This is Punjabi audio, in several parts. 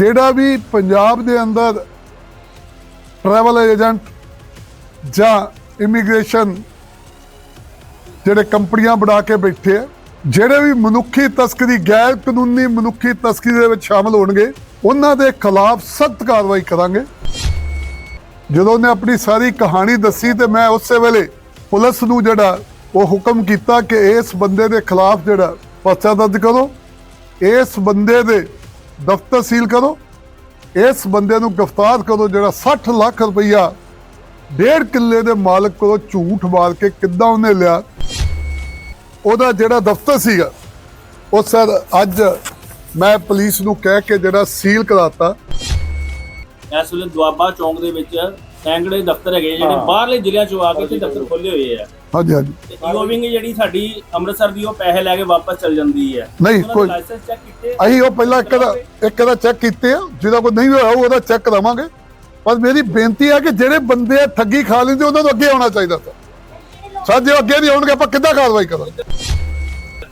ਜਿਹੜਾ ਵੀ ਪੰਜਾਬ ਦੇ ਅੰਦਰ ਟਰੈਵਲ ਏਜੰਟ ਜਾਂ ਇਮੀਗ੍ਰੇਸ਼ਨ ਜਿਹੜੇ ਕੰਪਨੀਆਂ ਬਣਾ ਕੇ ਬੈਠੇ ਆ, ਜਿਹੜੇ ਵੀ ਮਨੁੱਖੀ ਤਸਕਰੀ ਗੈਰ ਕਾਨੂੰਨੀ ਮਨੁੱਖੀ ਤਸਕਰੀ ਦੇ ਵਿੱਚ ਸ਼ਾਮਲ ਹੋਣਗੇ, ਉਹਨਾਂ ਦੇ ਖਿਲਾਫ ਸਖਤ ਕਾਰਵਾਈ ਕਰਾਂਗੇ। ਜਦੋਂ ਉਹਨੇ ਆਪਣੀ ਸਾਰੀ ਕਹਾਣੀ ਦੱਸੀ ਤੇ ਮੈਂ ਉਸੇ ਵੇਲੇ ਪੁਲਿਸ ਨੂੰ ਜਿਹੜਾ ਉਹ ਹੁਕਮ ਕੀਤਾ ਕਿ ਇਸ ਬੰਦੇ ਦੇ ਖਿਲਾਫ ਜਿਹੜਾ ਪਰਚਾ ਦਰਜ ਕਰੋ, ਇਸ ਬੰਦੇ ਦੇ ਦਫ਼ਤਰ ਸੀਲ ਕਰੋ। ਇਸ ਬੰਦੇ ਨੂੰ ਗ੍ਰਿਫਤਾਰ ਕਰੋ ਜਿਹੜਾ 60 ਲੱਖ ਰੁਪਈਆ ਡੇਢ ਕਿੱਲੇ ਦੇ ਮਾਲਕ ਕੋਲੋਂ ਝੂਠ ਮਾਰ ਕੇ ਕਿੱਦਾਂ ਉਹਨੇ ਲਿਆ। ਉਹਦਾ ਜਿਹੜਾ ਦਫ਼ਤਰ ਸੀਗਾ ਉਹ ਸਰ ਅੱਜ ਮੈਂ ਪੁਲਿਸ ਨੂੰ ਕਹਿ ਕੇ ਜਿਹੜਾ ਸੀਲ ਕਰਾਤਾ। ਇਸ ਵੇਲੇ ਦੁਆਬਾ ਚੌਂਕ ਦੇ ਵਿੱਚ ਸੈਂਕੜੇ ਦਫ਼ਤਰ ਹੈਗੇ ਜਿਹੜੇ ਬਾਹਰਲੇ ਜ਼ਿਲ੍ਹਿਆਂ ਚੋਂ ਆ ਕੇ ਦਫ਼ਤਰ ਖੋਲੇ ਹੋਏ ਆ। ਹਾਂਜੀ ਹਾਂਜੀ। ਈਓਵਿੰਗ ਜਿਹੜੀ ਸਾਡੀ ਅੰਮ੍ਰਿਤਸਰ ਦੀ ਉਹ ਪੈਸੇ ਲੈ ਕੇ ਵਾਪਸ ਚਲ ਜਾਂਦੀ ਹੈ। ਨਹੀਂ, ਕੋਈ- ਲਾਇਸੈਂਸ ਚੈੱਕ ਕੀਤੇ। ਅਸੀਂ ਉਹ ਪਹਿਲਾਂ ਇੱਕ ਦਾ ਇੱਕ ਦਾ ਚੈੱਕ ਕੀਤੇ ਆ ਜਿਹਦਾ ਕੋਈ ਨਹੀਂ ਹੋਇਆ ਉਹਦਾ ਚੈੱਕ ਕਰਾਵਾਂਗੇ। ਪਰ ਮੇਰੀ ਬੇਨਤੀ ਹੈ ਕਿ ਜਿਹੜੇ ਬੰਦੇ ਠੱਗੀ ਖਾ ਲੈਂਦੇ ਉਹਨਾਂ ਨੂੰ ਅੱਗੇ ਆਉਣਾ ਚਾਹੀਦਾ ਸਰ। ਜੇ ਅੱਗੇ ਨਹੀਂ ਆਉਣਗੇ ਆਪਾਂ ਕਿੱਦਾਂ ਕਾਰਵਾਈ ਕਰਾਂਗੇ?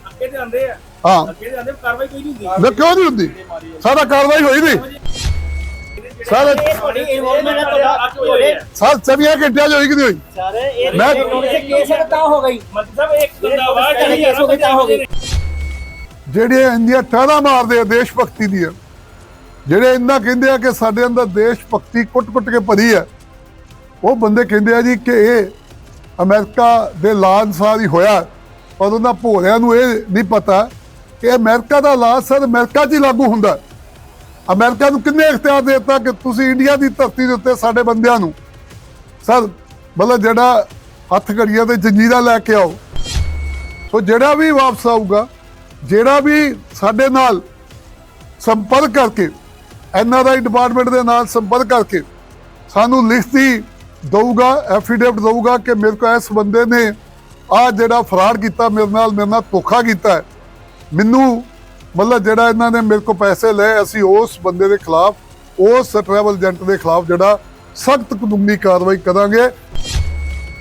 ਅੱਗੇ ਤੇ ਆਂਦੇ ਆ। ਹਾਂ। ਅੱਗੇ ਤੇ ਆਂਦੇ ਕਾਰਵਾਈ ਕੋਈ ਨਹੀਂ ਹੁੰਦੀ। ਕਿਉਂ ਨਹੀਂ ਹੁੰਦੀ? ਸਾਡਾ ਕਾਰਵਾਈ ਹੋਈ ਨਹੀਂ। ਸਰ ਤੁਹਾਡੀ ਇਨਵੋਲਵਮੈਂਟ ਸਰ ਚਵੀਆਂ ਘੰਟਿਆਂ ਚ ਹੋਈ ਕਿ ਨਹੀਂ ਹੋਈ? ਸਰ ਇਹ ਮੈਂ- ਨੋਟਿਸ ਕੇਸ ਤਾਂ ਹੋ ਗਈ। ਮਤਲਬ ਸਾਹਿਬ ਇੱਕ ਬੰਦਾ ਵਾਰ ਜਿਹੜੇ ਕੇਸ ਹੋ ਗਏ ਤਾਂ ਹੋ ਗਏ। ਜਿਹੜੇ ਇੰਡੀਆ ਟਾਣਾ ਮਾਰਦੇ ਆ ਦੇਸ਼ ਭਗਤੀ ਦੀਆਂ ਜਿਹੜੇ ਇੰਨਾ ਕਹਿੰਦੇ ਆ ਕਿ ਸਾਡੇ ਅੰਦਰ ਦੇਸ਼ ਭਗਤੀ ਕੁੱਟ-ਕੁੱਟ ਕੇ ਭਰੀ ਹੈ ਉਹ ਬੰਦੇ ਕਹਿੰਦੇ ਆ ਜੀ ਕਿ ਇਹ ਅਮਰੀਕਾ ਦੇ ਲਾ ਅਨੁਸਾਰ ਹੀ ਹੋਇਆ ਪਰ ਉਹਨਾਂ ਭੋਲਿਆਂ ਨੂੰ ਇਹ ਨਹੀਂ ਪਤਾ ਕਿ ਅਮਰੀਕਾ ਦਾ ਲਾ ਸਰ ਅਮਰੀਕਾ 'ਚ ਹੀ ਲਾਗੂ ਹੁੰਦਾ ਹੈ। ਅਮਰੀਕਾ ਨੂੰ ਕਿੰਨੇ ਇਖਤਿਆਰ ਦੇ ਦਿੱਤਾ ਕਿ ਤੁਸੀਂ ਇੰਡੀਆ ਦੀ ਧਰਤੀ ਦੇ ਉੱਤੇ ਸਾਡੇ ਬੰਦਿਆਂ ਨੂੰ ਸਰ, ਮਤਲਬ ਜਿਹੜਾ ਹੱਥ ਘੜੀਆਂ ਤੇ ਜੰਜੀਰਾ ਲੈ ਕੇ ਆਓ, ਸੋ ਜਿਹੜਾ ਵੀ ਵਾਪਸ ਆਊਗਾ, ਜਿਹੜਾ ਵੀ ਸਾਡੇ ਨਾਲ ਸੰਪਰਕ ਕਰਕੇ ਐਨਆਰਆਈ ਡਿਪਾਰਟਮੈਂਟ ਦੇ ਨਾਲ ਸੰਪਰਕ ਕਰਕੇ ਸਾਨੂੰ ਲਿਖਤੀ ਦਊਗਾ, ਐਫੀਡੇਵਿਟ ਦਊਗਾ ਕਿ ਮੇਰੇ ਕੋਲ ਇਸ ਬੰਦੇ ਨੇ ਆ ਜਿਹੜਾ ਫਰਾਡ ਕੀਤਾ, ਮੇਰੇ ਨਾਲ ਮੇਰੇ ਨਾਲ ਧੋਖਾ ਕੀਤਾ ਮੈਨੂੰ ਮਤਲਬ ਜਿਹੜਾ ਇਹਨਾਂ ਨੇ ਮੇਰੇ ਕੋਲ ਪੈਸੇ ਲਏ ਅਸੀਂ ਉਸ ਬੰਦੇ ਦੇ ਖਿਲਾਫ ਉਸ ਟਰੈਵਲ ਏਜੰਟ ਦੇ ਖਿਲਾਫ ਜਿਹੜਾ ਸਖਤ ਕਾਨੂੰਨੀ ਕਾਰਵਾਈ ਕਰਾਂਗੇ।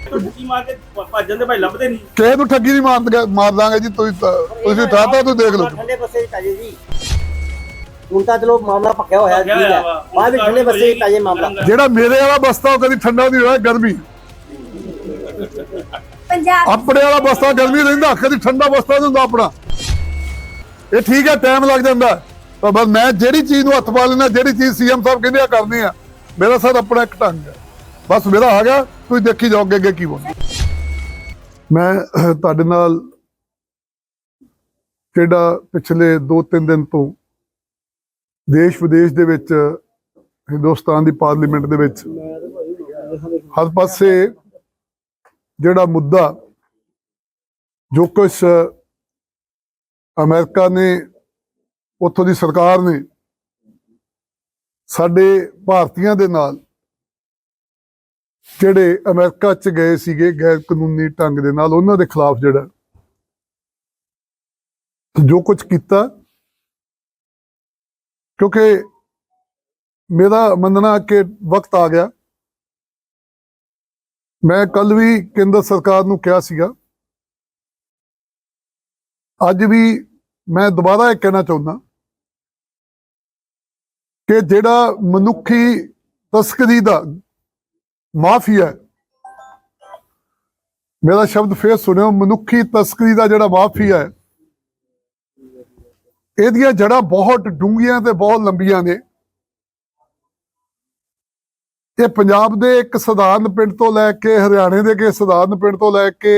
ਕੀ ਮਾਰ ਕੇ ਭੱਜਣ ਦੇ ਭਾਈ ਲੱਭਦੇ ਨਹੀਂ। ਕਿਸੇ ਨੂੰ ਠੱਗੀ ਨਹੀਂ ਮਾਰ ਮਾਰ ਦਾਂਗੇ ਜੀ ਤੁਸੀਂ ਤਾਂ- ਤੁਸੀਂ ਠਾਤਾ ਤੂੰ ਦੇਖ ਲਓ। ਠੰਡੇ ਬਸੇ ਤਾਜੇ ਜੀ। ਹੁਣ ਤਾਂ ਚਲੋ ਮਾਮਲਾ ਪੱਕਿਆ ਹੋਇਆ ਪੱਕਿਆ ਠੀਕ ਹੋਇਆ ਹੈ ਵਾ। ਬਾਅਦ ਵਿੱਚ ਠੰਡੇ ਬਸੇ ਤਾਜੇ ਮਾਮਲਾ। ਜਿਹੜਾ ਮੇਰੇ ਵਾਲਾ ਬਸਤਾ ਉਹ ਕਦੀ ਠੰਡਾ ਨਹੀਂ ਹੋਇਆ ਗਰਮੀ। ਪੰਜਾਬ ਆਪਣੇ ਵਾਲਾ ਬਸਤਾ ਗਰਮੀ ਰਹਿੰਦਾ ਕਦੀ ਠੰਡਾ ਬਸਤਾ ਨਹੀਂ ਹੁੰਦਾ ਆਪਣਾ। ਇਹ ਠੀਕ ਹੈ ਟਾਈਮ ਲੱਗ ਜਾਂਦਾ। ਪਰ ਬਸ ਮੈਂ ਜਿਹੜੀ ਚੀਜ਼ ਨੂੰ ਹੱਥ ਪਾ ਲੈਣਾ ਜਿਹੜੀ ਚੀਜ਼ ਸੀਐਮ ਸਾਹਿਬ ਕਹਿੰਦੇ ਆ, ਕਰਨੀ ਆ। ਮੇਰਾ ਸਰ ਆਪਣਾ ਇੱਕ ਢੰਗ ਹੈ। ਬਸ ਮੇਰਾ ਹੈਗਾ ਤੁਸੀਂ ਦੇਖੀ ਜਾਓਗੇ ਅੱਗੇ ਕੀ ਬਣਦਾ ਮੈਂ ਤੁਹਾਡੇ ਨਾਲ ਜਿਹੜਾ ਪਿਛਲੇ 2-3 ਦਿਨ ਤੋਂ ਦੇਸ਼ ਵਿਦੇਸ਼ ਦੇ ਵਿੱਚ, ਹਿੰਦੁਸਤਾਨ ਦੀ ਪਾਰਲੀਮੈਂਟ ਦੇ ਵਿੱਚ ਹਰ ਪਾਸੇ ਜਿਹੜਾ ਮੁੱਦਾ ਜੋ ਕੁਛ ਅਮਰੀਕਾ ਨੇ, ਉੱਥੋਂ ਦੀ ਸਰਕਾਰ ਨੇ ਸਾਡੇ ਭਾਰਤੀਆਂ ਦੇ ਨਾਲ ਜਿਹੜੇ ਅਮਰੀਕਾ ਚ ਗਏ ਸੀਗੇ ਗੈਰ ਕਾਨੂੰਨੀ ਢੰਗ ਦੇ ਨਾਲ, ਉਹਨਾਂ ਦੇ ਖਿਲਾਫ ਜਿਹੜਾ ਜੋ ਕੁਝ ਕੀਤਾ, ਕਿਉਂਕਿ ਮੇਰਾ ਮੰਨਣਾ ਕਿ ਵਕਤ ਆ ਗਿਆ। ਮੈਂ ਕੱਲ ਵੀ ਕੇਂਦਰ ਸਰਕਾਰ ਨੂੰ ਕਿਹਾ ਸੀਗਾ, ਅੱਜ ਵੀ ਮੈਂ ਦੁਬਾਰਾ ਇਹ ਕਹਿਣਾ ਚਾਹੁੰਦਾ ਕਿ ਜਿਹੜਾ ਮਨੁੱਖੀ ਤਸਕਰੀ ਦਾ ਮਾਫੀਆ ਹੈ, ਮੇਰਾ ਸ਼ਬਦ ਫੇਰ ਸੁਣਿਓ ਮਨੁੱਖੀ ਤਸਕਰੀ ਦਾ ਜਿਹੜਾ ਮਾਫੀਆ ਹੈ ਇਹਦੀਆਂ ਜੜ੍ਹਾਂ ਬਹੁਤ ਡੂੰਘੀਆਂ ਤੇ ਬਹੁਤ ਲੰਬੀਆਂ ਨੇ। ਇਹ ਪੰਜਾਬ ਦੇ ਇੱਕ ਸਧਾਰਨ ਪਿੰਡ ਤੋਂ ਲੈ ਕੇ ਹਰਿਆਣੇ ਦੇ ਕੇ ਸਧਾਰਨ ਪਿੰਡ ਤੋਂ ਲੈ ਕੇ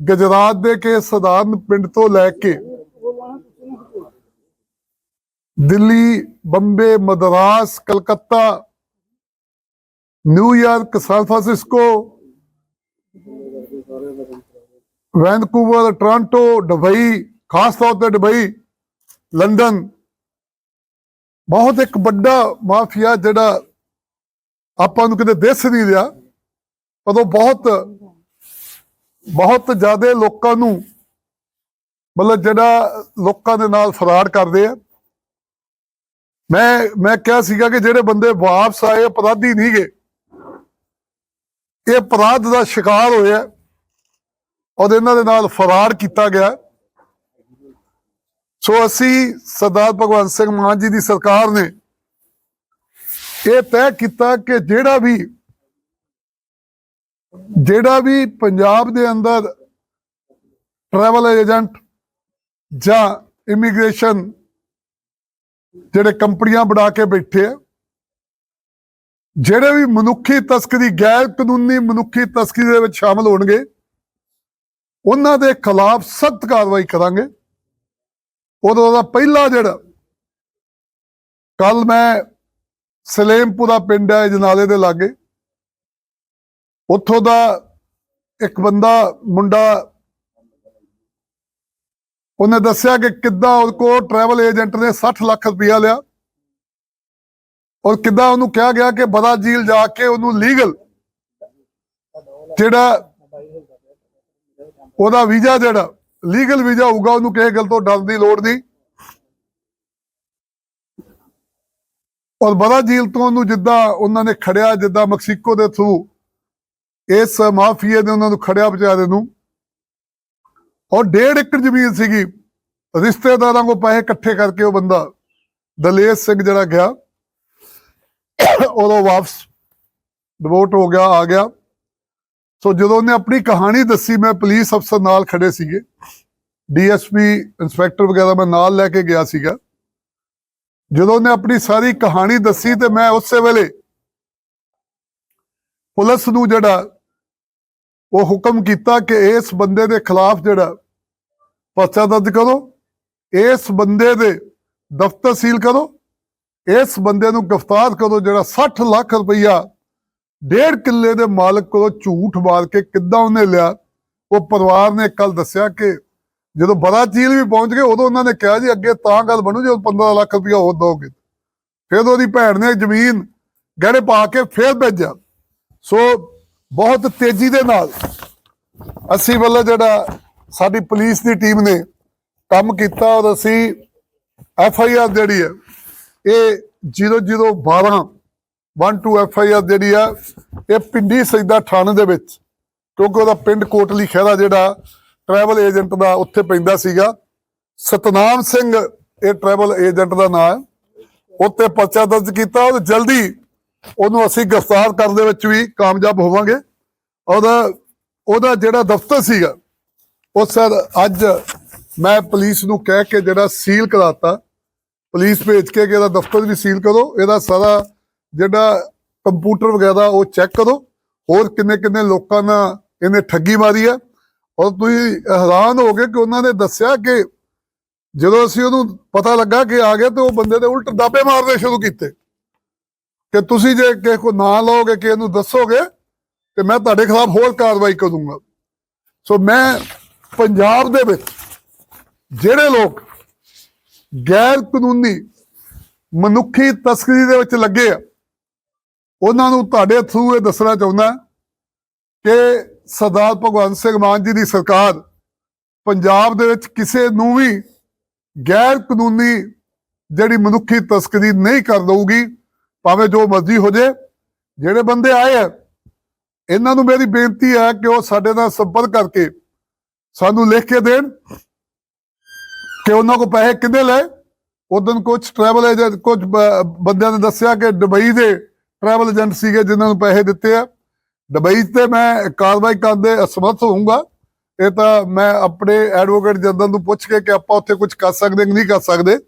ਗੁਜਰਾਤ ਦੇ ਕੇ ਸਧਾਰਨ ਪਿੰਡ ਤੋਂ ਲੈ ਕੇ Delhi, Bombay, Madras, Calcutta New York San Francisco, Vancouver, Toronto Dubai ਖਾਸ ਤੌਰ ਤੇ ਦੁਬਈ ਲੰਡਨ। ਬਹੁਤ ਇੱਕ ਵੱਡਾ ਮਾਫੀਆ ਜਿਹੜਾ ਆਪਾਂ ਨੂੰ ਕਿਤੇ ਦਿਸ ਨਹੀਂ ਰਿਹਾ, ਪਰ ਉਹ ਬਹੁਤ ਬਹੁਤ ਜ਼ਿਆਦਾ ਲੋਕਾਂ ਨੂੰ, ਮਤਲਬ ਜਿਹੜਾ ਲੋਕਾਂ ਦੇ ਨਾਲ ਫਰਾਡ ਕਰਦੇ ਆ। ਮੈਂ ਮੈਂ ਕਿਹਾ ਸੀਗਾ ਕਿ ਜਿਹੜੇ ਬੰਦੇ ਵਾਪਸ ਆਏ ਅਪਰਾਧੀ ਨਹੀਂ ਗਏ। ਇਹ ਅਪਰਾਧ ਦਾ ਸ਼ਿਕਾਰ ਹੋਇਆ। ਔਰ ਇਹਨਾਂ ਦੇ ਨਾਲ ਫਰਾਰ ਕੀਤਾ ਗਿਆ। ਸੋ ਅਸੀਂ ਸਰਦਾਰ ਭਗਵੰਤ ਸਿੰਘ ਮਾਨ ਜੀ ਦੀ ਸਰਕਾਰ ਨੇ ਇਹ ਤੈਅ ਕੀਤਾ ਕਿ ਜਿਹੜਾ ਵੀ ਜਿਹੜਾ ਵੀ ਪੰਜਾਬ ਦੇ ਅੰਦਰ ਟਰੈਵਲ ਏਜੰਟ ਜਾਂ ਇਮੀਗ੍ਰੇਸ਼ਨ ਜਿਹੜੇ ਕੰਪਨੀਆਂ ਬਣਾ ਕੇ ਬੈਠੇ ਆ, ਜਿਹੜੇ ਵੀ ਮਨੁੱਖੀ ਤਸਕਰੀ ਗੈਰ ਕਾਨੂੰਨੀ ਮਨੁੱਖੀ ਤਸਕਰੀ ਦੇ ਵਿੱਚ ਸ਼ਾਮਲ ਹੋਣਗੇ, ਉਹਨਾਂ ਦੇ ਖਿਲਾਫ ਸਖਤ ਕਾਰਵਾਈ ਕਰਾਂਗੇ। ਉਦੋਂ ਦਾ ਪਹਿਲਾ ਜਿਹੜਾ ਕੱਲ ਮੈਂ ਸਲੇਮਪੁਰਾ ਪਿੰਡ ਹੈ, ਜਨਾਲੇ ਦੇ ਲਾਗੇ। ਉੱਥੋਂ ਦਾ ਇੱਕ ਬੰਦਾ, ਮੁੰਡਾ ਉਹਨੇ ਦੱਸਿਆ ਕਿ ਕਿੱਦਾਂ ਉਹ ਕੋ ਟਰੈਵਲ ਏਜੰਟ ਨੇ 60 ਲੱਖ ਰੁਪਇਆ ਲਿਆ। ਔਰ ਕਿੱਦਾਂ ਉਹਨੂੰ ਕਿਹਾ ਗਿਆ ਕਿ ਬੜਾ ਜੀਲ ਜਾ ਕੇ ਉਹਨੂੰ ਲੀਗਲ ਜਿਹੜਾ ਉਹਦਾ ਵੀਜ਼ਾ ਜਿਹੜਾ ਲੀਗਲ ਵੀਜ਼ਾ ਹੋਊਗਾ, ਉਹਨੂੰ ਕਿਸੇ ਗੱਲ ਤੋਂ ਡਰਨ ਦੀ ਲੋੜ ਨਹੀਂ। ਔਰ ਬੜਾ ਜੀਲ ਤੋਂ ਉਹਨੂੰ ਜਿੱਦਾਂ ਉਹਨਾਂ ਨੇ ਖੜਿਆ, ਜਿੱਦਾਂ ਮੈਕਸੀਕੋ ਦੇ ਥਰੂ ਇਸ ਮਾਫੀਏ ਨੇ ਉਹਨਾਂ ਨੂੰ ਖੜਿਆ ਵਿਚਾਰੇ ਨੂੰ। ਔਰ ਡੇਢ ਏਕੜ ਜ਼ਮੀਨ ਸੀਗੀ। ਰਿਸ਼ਤੇਦਾਰਾਂ ਕੋ ਪੈਸੇ ਇਕੱਠੇ ਕਰਕੇ ਉਹ ਬੰਦਾ ਦਲੇਸ਼ ਸਿੰਘ ਜਿਹੜਾ ਗਿਆ ਉਦੋਂ ਵਾਪਸ ਡਿਵੋਟ ਹੋ ਗਿਆ, ਆ ਗਿਆ। ਸੋ ਜਦੋਂ ਉਹਨੇ ਆਪਣੀ ਕਹਾਣੀ ਦੱਸੀ, ਮੈਂ ਪੁਲਿਸ ਅਫਸਰ ਨਾਲ ਖੜੇ ਸੀਗੇ। ਡੀਐਸਪੀ ਇੰਸਪੈਕਟਰ ਵਗੈਰਾ ਮੈਂ ਨਾਲ ਲੈ ਕੇ ਗਿਆ ਸੀਗਾ। ਜਦੋਂ ਉਹਨੇ ਆਪਣੀ ਸਾਰੀ ਕਹਾਣੀ ਦੱਸੀ ਤੇ ਮੈਂ ਉਸੇ ਵੇਲੇ ਪੁਲਿਸ ਨੂੰ ਜਿਹੜਾ ਉਹ ਹੁਕਮ ਕੀਤਾ ਕਿ ਇਸ ਬੰਦੇ ਦੇ ਖਿਲਾਫ ਜਿਹੜਾ ਪਰਚਾ ਦਰਜ ਕਰੋ, ਇਸ ਬੰਦੇ ਦੇ ਦਫ਼ਤਰ ਸੀਲ ਕਰੋ, ਇਸ ਬੰਦੇ ਨੂੰ ਗ੍ਰਿਫਤਾਰ ਕਰੋ ਜਿਹੜਾ 60 ਲੱਖ ਰੁਪਈਆ ਡੇਢ ਕਿੱਲੇ ਦੇ ਮਾਲਕ ਕੋਲੋਂ ਝੂਠ ਮਾਰ ਕੇ ਕਿੱਦਾਂ ਉਹਨੇ ਲਿਆ, ਉਹ ਪਰਿਵਾਰ ਨੇ ਕੱਲ ਦੱਸਿਆ ਕਿ ਜਦੋਂ ਬੜਾ ਚੀਲ ਵੀ ਪਹੁੰਚ ਗਏ, ਉਦੋਂ ਉਹਨਾਂ ਨੇ ਕਿਹਾ ਜੀ ਅੱਗੇ ਤਾਂ ਗੱਲ ਬਣੂ ਜਦੋਂ 15 ਲੱਖ ਰੁਪਈਆ ਹੋਰ ਦੋਗੇ ਫਿਰ ਉਹਦੀ ਭੈਣ ਨੇ ਜ਼ਮੀਨ ਗਹਿਣੇ ਪਾ ਕੇ ਫੇਰ ਭੇਜਿਆ। ਸੋ ਬਹੁਤ ਤੇਜ਼ੀ ਦੇ ਨਾਲ ਅਸੀਂ ਵੱਲੋਂ ਜਿਹੜਾ ਸਾਡੀ ਪੁਲਿਸ ਦੀ ਟੀਮ ਨੇ ਕੰਮ ਕੀਤਾ ਔਰ ਅਸੀਂ ਐਫ ਆਈ ਆਰ ਜਿਹੜੀ ਹੈ, ਇਹ 0012 12 ਐਫ ਆਈ ਆਰ ਜਿਹੜੀ ਆ, ਇਹ ਪਿੰਡੀ ਸੈਦਾ ਥਾਣੇ ਦੇ ਵਿੱਚ, ਕਿਉਂਕਿ ਉਹਦਾ ਪਿੰਡ ਕੋਟਲੀ ਖਹਿਰਾ ਜਿਹੜਾ ਟਰੈਵਲ ਏਜੰਟ ਦਾ ਉੱਥੇ ਪੈਂਦਾ ਸੀਗਾ। ਸਤਨਾਮ ਸਿੰਘ, ਇਹ ਟਰੈਵਲ ਏਜੰਟ ਦਾ ਨਾਮ ਹੈ, ਉੱਤੇ ਪਰਚਾ ਦਰਜ ਕੀਤਾ ਔਰ ਜਲਦੀ ਉਹਨੂੰ ਅਸੀਂ ਗ੍ਰਿਫਤਾਰ ਕਰਨ ਦੇ ਵਿੱਚ ਵੀ ਕਾਮਯਾਬ ਹੋਵਾਂਗੇ। ਉਹਦਾ ਉਹਦਾ ਜਿਹੜਾ ਦਫ਼ਤਰ ਸੀਗਾ, ਉਹ ਸਰ ਅੱਜ ਮੈਂ ਪੁਲਿਸ ਨੂੰ ਕਹਿ ਕੇ ਜਿਹੜਾ ਸੀਲ ਕਰਾਤਾ। ਪੁਲਿਸ ਭੇਜ ਕੇ ਕਿ ਇਹਦਾ ਦਫ਼ਤਰ ਵੀ ਸੀਲ ਕਰੋ, ਇਹਦਾ ਸਾਰਾ ਜਿਹੜਾ ਕੰਪਿਊਟਰ ਵਗੈਰਾ ਉਹ ਚੈੱਕ ਕਰੋ। ਹੋਰ ਕਿੰਨੇ ਕਿੰਨੇ ਲੋਕਾਂ ਨਾਲ ਇਹਨੇ ਠੱਗੀ ਮਾਰੀ ਆ। ਔਰ ਤੁਸੀਂ ਹੈਰਾਨ ਹੋ ਗਏ ਕਿ ਉਹਨਾਂ ਨੇ ਦੱਸਿਆ ਕਿ ਜਦੋਂ ਅਸੀਂ ਉਹਨੂੰ ਪਤਾ ਲੱਗਾ ਕਿ ਆ ਗਿਆ ਤੇ ਉਹ ਬੰਦੇ ਦੇ ਉਲਟ ਦਾਬੇ ਮਾਰਨੇ ਸ਼ੁਰੂ ਕੀਤੇ। ਕਿ ਤੁਸੀਂ ਜੇ ਕਿਸੇ ਕੋ ਨਾਂ ਲਓਗੇ ਕਿ ਇਹਨੂੰ ਦੱਸੋਗੇ, ਤੇ ਮੈਂ ਤੁਹਾਡੇ ਖਿਲਾਫ ਹੋਰ ਕਾਰਵਾਈ ਕਰੂੰਗਾ। ਸੋ ਮੈਂ ਪੰਜਾਬ ਦੇ ਵਿੱਚ ਜਿਹੜੇ ਲੋਕ ਗੈਰ ਕਾਨੂੰਨੀ ਮਨੁੱਖੀ ਤਸਕਰੀ ਦੇ ਵਿੱਚ ਲੱਗੇ ਆ, ਉਹਨਾਂ ਨੂੰ ਤੁਹਾਡੇ ਥਰੂ ਇਹ ਦੱਸਣਾ ਚਾਹੁੰਦਾ ਕਿ ਸਰਦਾਰ ਭਗਵੰਤ ਸਿੰਘ ਮਾਨ ਜੀ ਦੀ ਸਰਕਾਰ ਪੰਜਾਬ ਦੇ ਵਿੱਚ ਕਿਸੇ ਨੂੰ ਵੀ ਗੈਰ ਕਾਨੂੰਨੀ ਜਿਹੜੀ ਮਨੁੱਖੀ ਤਸਕਰੀ ਨਹੀਂ ਕਰ ਦਊਗੀ। ਭਾਵੇਂ ਜੋ ਮਰਜ਼ੀ ਹੋ ਜੇ, ਜਿਹੜੇ ਬੰਦੇ ਆਏ ਆ, ਇਹਨਾਂ ਨੂੰ ਮੇਰੀ ਬੇਨਤੀ ਹੈ ਕਿ ਉਹ ਸਾਡੇ ਨਾਲ ਸੰਪਰਕ ਕਰਕੇ ਸਾਨੂੰ ਲਿਖ ਕੇ ਦੇਣ ਕਿ ਉਹਨਾਂ ਕੋ ਪੈਸੇ ਕਿੰਨੇ ਲਏ। ਉਦੋਂ ਕੁਝ ਟਰੈਵਲ ਏਜੰਟ ਕੁਝ ਬੰਦਿਆਂ ਨੇ ਦੱਸਿਆ ਕਿ ਦੁਬਈ ਦੇ ਟਰੈਵਲ ਏਜੰਟ ਸੀਗੇ ਜਿਨ੍ਹਾਂ ਨੂੰ ਪੈਸੇ ਦਿੱਤੇ ਆ। ਦੁਬਈ ਤੇ ਮੈਂ ਕਾਰਵਾਈ ਕਰਨ ਦੇ ਅਸਮਰਥ ਹੋਊਂਗਾ। ਇਹ ਤਾਂ ਮੈਂ ਆਪਣੇ ਐਡਵੋਕੇਟ ਜਨਰਲ ਨੂੰ ਪੁੱਛ ਕੇ ਕਿ ਆਪਾਂ ਉੱਥੇ ਕੁਝ ਕਰ ਸਕਦੇ ਕਿ ਨਹੀਂ ਕਰ ਸਕਦੇ।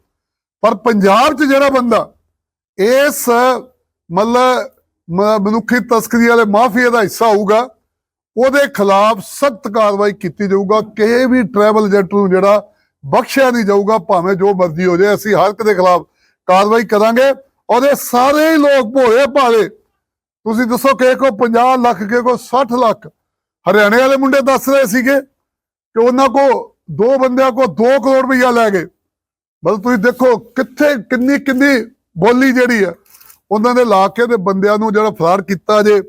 ਪਰ ਪੰਜਾਬ 'ਚ ਜਿਹੜਾ ਬੰਦਾ ਇਸ, ਮਤਲਬ ਮਨੁੱਖੀ ਤਸਕਰੀ ਵਾਲੇ ਮਾਫੀਆ ਦਾ ਹਿੱਸਾ ਹੋਊਗਾ, ਉਹਦੇ ਖਿਲਾਫ ਸਖਤ ਕਾਰਵਾਈ ਕੀਤੀ ਜਾਊਗਾ, ਕਿਸੇ ਵੀ ਟਰੈਵਲ ਏਜੰਟ ਨੂੰ ਜਿਹੜਾ ਬਖਸ਼ਿਆ ਨਹੀਂ ਜਾਊਗਾ, ਭਾਵੇਂ ਜੋ ਮਰਜ਼ੀ ਹੋ ਜਾਏ, ਅਸੀਂ ਹਰ ਇੱਕ ਦੇ ਖਿਲਾਫ ਕਾਰਵਾਈ ਕਰਾਂਗੇ। ਔਰ ਇਹ ਸਾਰੇ ਲੋਕ ਭੋਲੇ ਭਾਲੇ, ਤੁਸੀਂ ਦੱਸੋ ਕਿ ਕੋ 50 ਲੱਖ ਕਿ ਕੋ 60 ਲੱਖ, ਹਰਿਆਣੇ ਵਾਲੇ ਮੁੰਡੇ ਦੱਸ ਰਹੇ ਸੀਗੇ ਕਿ ਉਹਨਾਂ ਕੋ ਦੋ ਬੰਦਿਆਂ ਕੋ 2 ਕਰੋੜ ਰੁਪਈਆ ਲੈ ਗਏ। ਮਤਲਬ ਤੁਸੀਂ ਦੇਖੋ ਕਿੱਥੇ, ਕਿੰਨੀ ਕਿੰਨੀ ਬੋਲੀ ਜਿਹੜੀ ਆ, ਉਹਨਾਂ ਦੇ ਲਾ ਕੇ ਦੇ ਬੰਦਿਆਂ ਨੂੰ ਜਿਹੜਾ ਫਰਾਡ ਕੀਤਾ ਜੇ,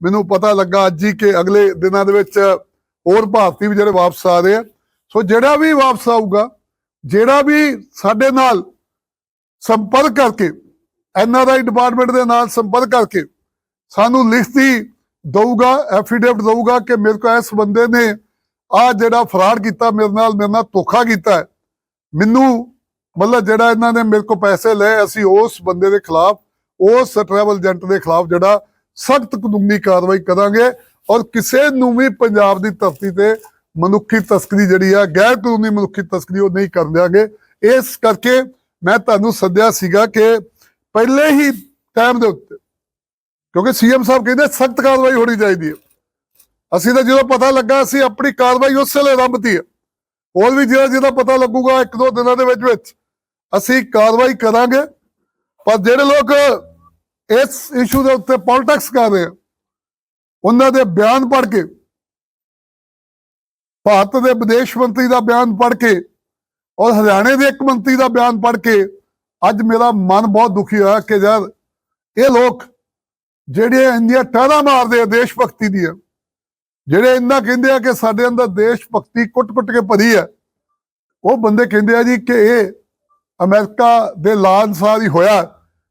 ਮੈਨੂੰ ਪਤਾ ਲੱਗਾ ਅੱਜ ਹੀ ਕਿ ਅਗਲੇ ਦਿਨਾਂ ਦੇ ਵਿੱਚ ਹੋਰ ਭਾਰਤੀ ਵੀ ਜਿਹੜੇ ਵਾਪਸ ਆ ਰਹੇ ਆ। ਸੋ ਜਿਹੜਾ ਵੀ ਵਾਪਸ ਆਊਗਾ, ਜਿਹੜਾ ਵੀ ਸਾਡੇ ਨਾਲ ਸੰਪਰਕ ਕਰਕੇ ਐਨਆਰਆਈ ਡਿਪਾਰਟਮੈਂਟ ਦੇ ਨਾਲ ਸੰਪਰਕ ਕਰਕੇ ਸਾਨੂੰ ਲਿਖਤੀ ਦਊਗਾ, ਐਫੀਡੇਵਿਟ ਦਊਗਾ ਕਿ ਮੇਰੇ ਕੋਲ ਇਸ ਬੰਦੇ ਨੇ ਆ ਜਿਹੜਾ ਫਰਾਡ ਕੀਤਾ, ਮੇਰੇ ਨਾਲ ਮੇਰੇ ਨਾਲ ਧੋਖਾ ਕੀਤਾ ਹੈ। ਮੈਨੂੰ ਮਤਲਬ ਜਿਹੜਾ ਇਹਨਾਂ ਨੇ ਮੇਰੇ ਕੋਲ ਪੈਸੇ ਲਏ, ਅਸੀਂ ਉਸ ਬੰਦੇ ਦੇ ਖਿਲਾਫ, ਉਸ ਟਰੈਵਲ ਏਜੰਟ ਦੇ ਖਿਲਾਫ ਜਿਹੜਾ ਸਖਤ ਕਾਨੂੰਨੀ ਕਾਰਵਾਈ ਕਰਾਂਗੇ ਔਰ ਕਿਸੇ ਨੂੰ ਵੀ ਪੰਜਾਬ ਦੀ ਧਰਤੀ ਤੇ ਮਨੁੱਖੀ ਤਸਕਰੀ ਜਿਹੜੀ ਆ, ਗੈਰ ਕਾਨੂੰਨੀ ਮਨੁੱਖੀ ਤਸਕਰੀ ਉਹ ਨਹੀਂ ਕਰਨ ਦਿਆਂਗੇ। ਇਸ ਕਰਕੇ ਮੈਂ ਤੁਹਾਨੂੰ ਸੱਦਿਆ ਸੀਗਾ ਕਿ ਪਹਿਲੇ ਹੀ ਟਾਈਮ ਦੇ ਉੱਤੇ, ਕਿਉਂਕਿ ਸੀਐਮ ਸਾਹਿਬ ਕਹਿੰਦੇ ਸਖਤ ਕਾਰਵਾਈ ਹੋਣੀ ਚਾਹੀਦੀ ਹੈ। ਅਸੀਂ ਤਾਂ ਜਦੋਂ ਪਤਾ ਲੱਗਾ, ਅਸੀਂ ਆਪਣੀ ਕਾਰਵਾਈ ਉਸ ਵੇਲੇ ਆਰੰਭਤੀ ਹੈ। ਹੋਰ ਵੀ ਜਿਹੜਾ ਜਿਹਦਾ ਪਤਾ ਲੱਗੂਗਾ ਇੱਕ ਦੋ ਦਿਨਾਂ ਦੇ ਵਿੱਚ ਵਿੱਚ। ਅਸੀਂ ਕਾਰਵਾਈ ਕਰਾਂਗੇ, ਪਰ ਜਿਹੜੇ ਲੋਕ ਇਸ ਇਸ਼ੂ ਦੇ ਉੱਤੇ ਪੋਲਿਟਿਕਸ ਕਰ ਰਹੇ ਆ, ਉਹਨਾਂ ਦੇ ਬਿਆਨ ਪੜ੍ਹ ਕੇ, ਭਾਰਤ ਦੇ ਵਿਦੇਸ਼ ਮੰਤਰੀ ਦਾ ਬਿਆਨ ਪੜ੍ਹ ਕੇ ਔਰ ਹਰਿਆਣੇ ਦੇ ਇੱਕ ਮੰਤਰੀ ਦਾ ਬਿਆਨ ਪੜ੍ਹ ਕੇ ਅੱਜ ਮੇਰਾ ਮਨ ਬਹੁਤ ਦੁਖੀ ਹੋਇਆ ਕਿ ਯਾਰ ਇਹ ਲੋਕ ਜਿਹੜੇ ਇੰਡੀਆ ਟਾਣਾ ਮਾਰਦੇ ਆ ਦੇਸ਼ ਭਗਤੀ ਦੀਆਂ, ਜਿਹੜੇ ਇੰਨਾ ਕਹਿੰਦੇ ਆ ਕਿ ਸਾਡੇ ਅੰਦਰ ਦੇਸ਼ ਭਗਤੀ ਕੁੱਟ-ਕੁੱਟ ਕੇ ਭਰੀ ਹੈ ਉਹ ਬੰਦੇ ਕਹਿੰਦੇ ਆ ਜੀ ਕਿ ਇਹ ਅਮਰੀਕਾ ਦੇ ਲਾ ਅਨੁਸਾਰ ਹੀ ਹੋਇਆ,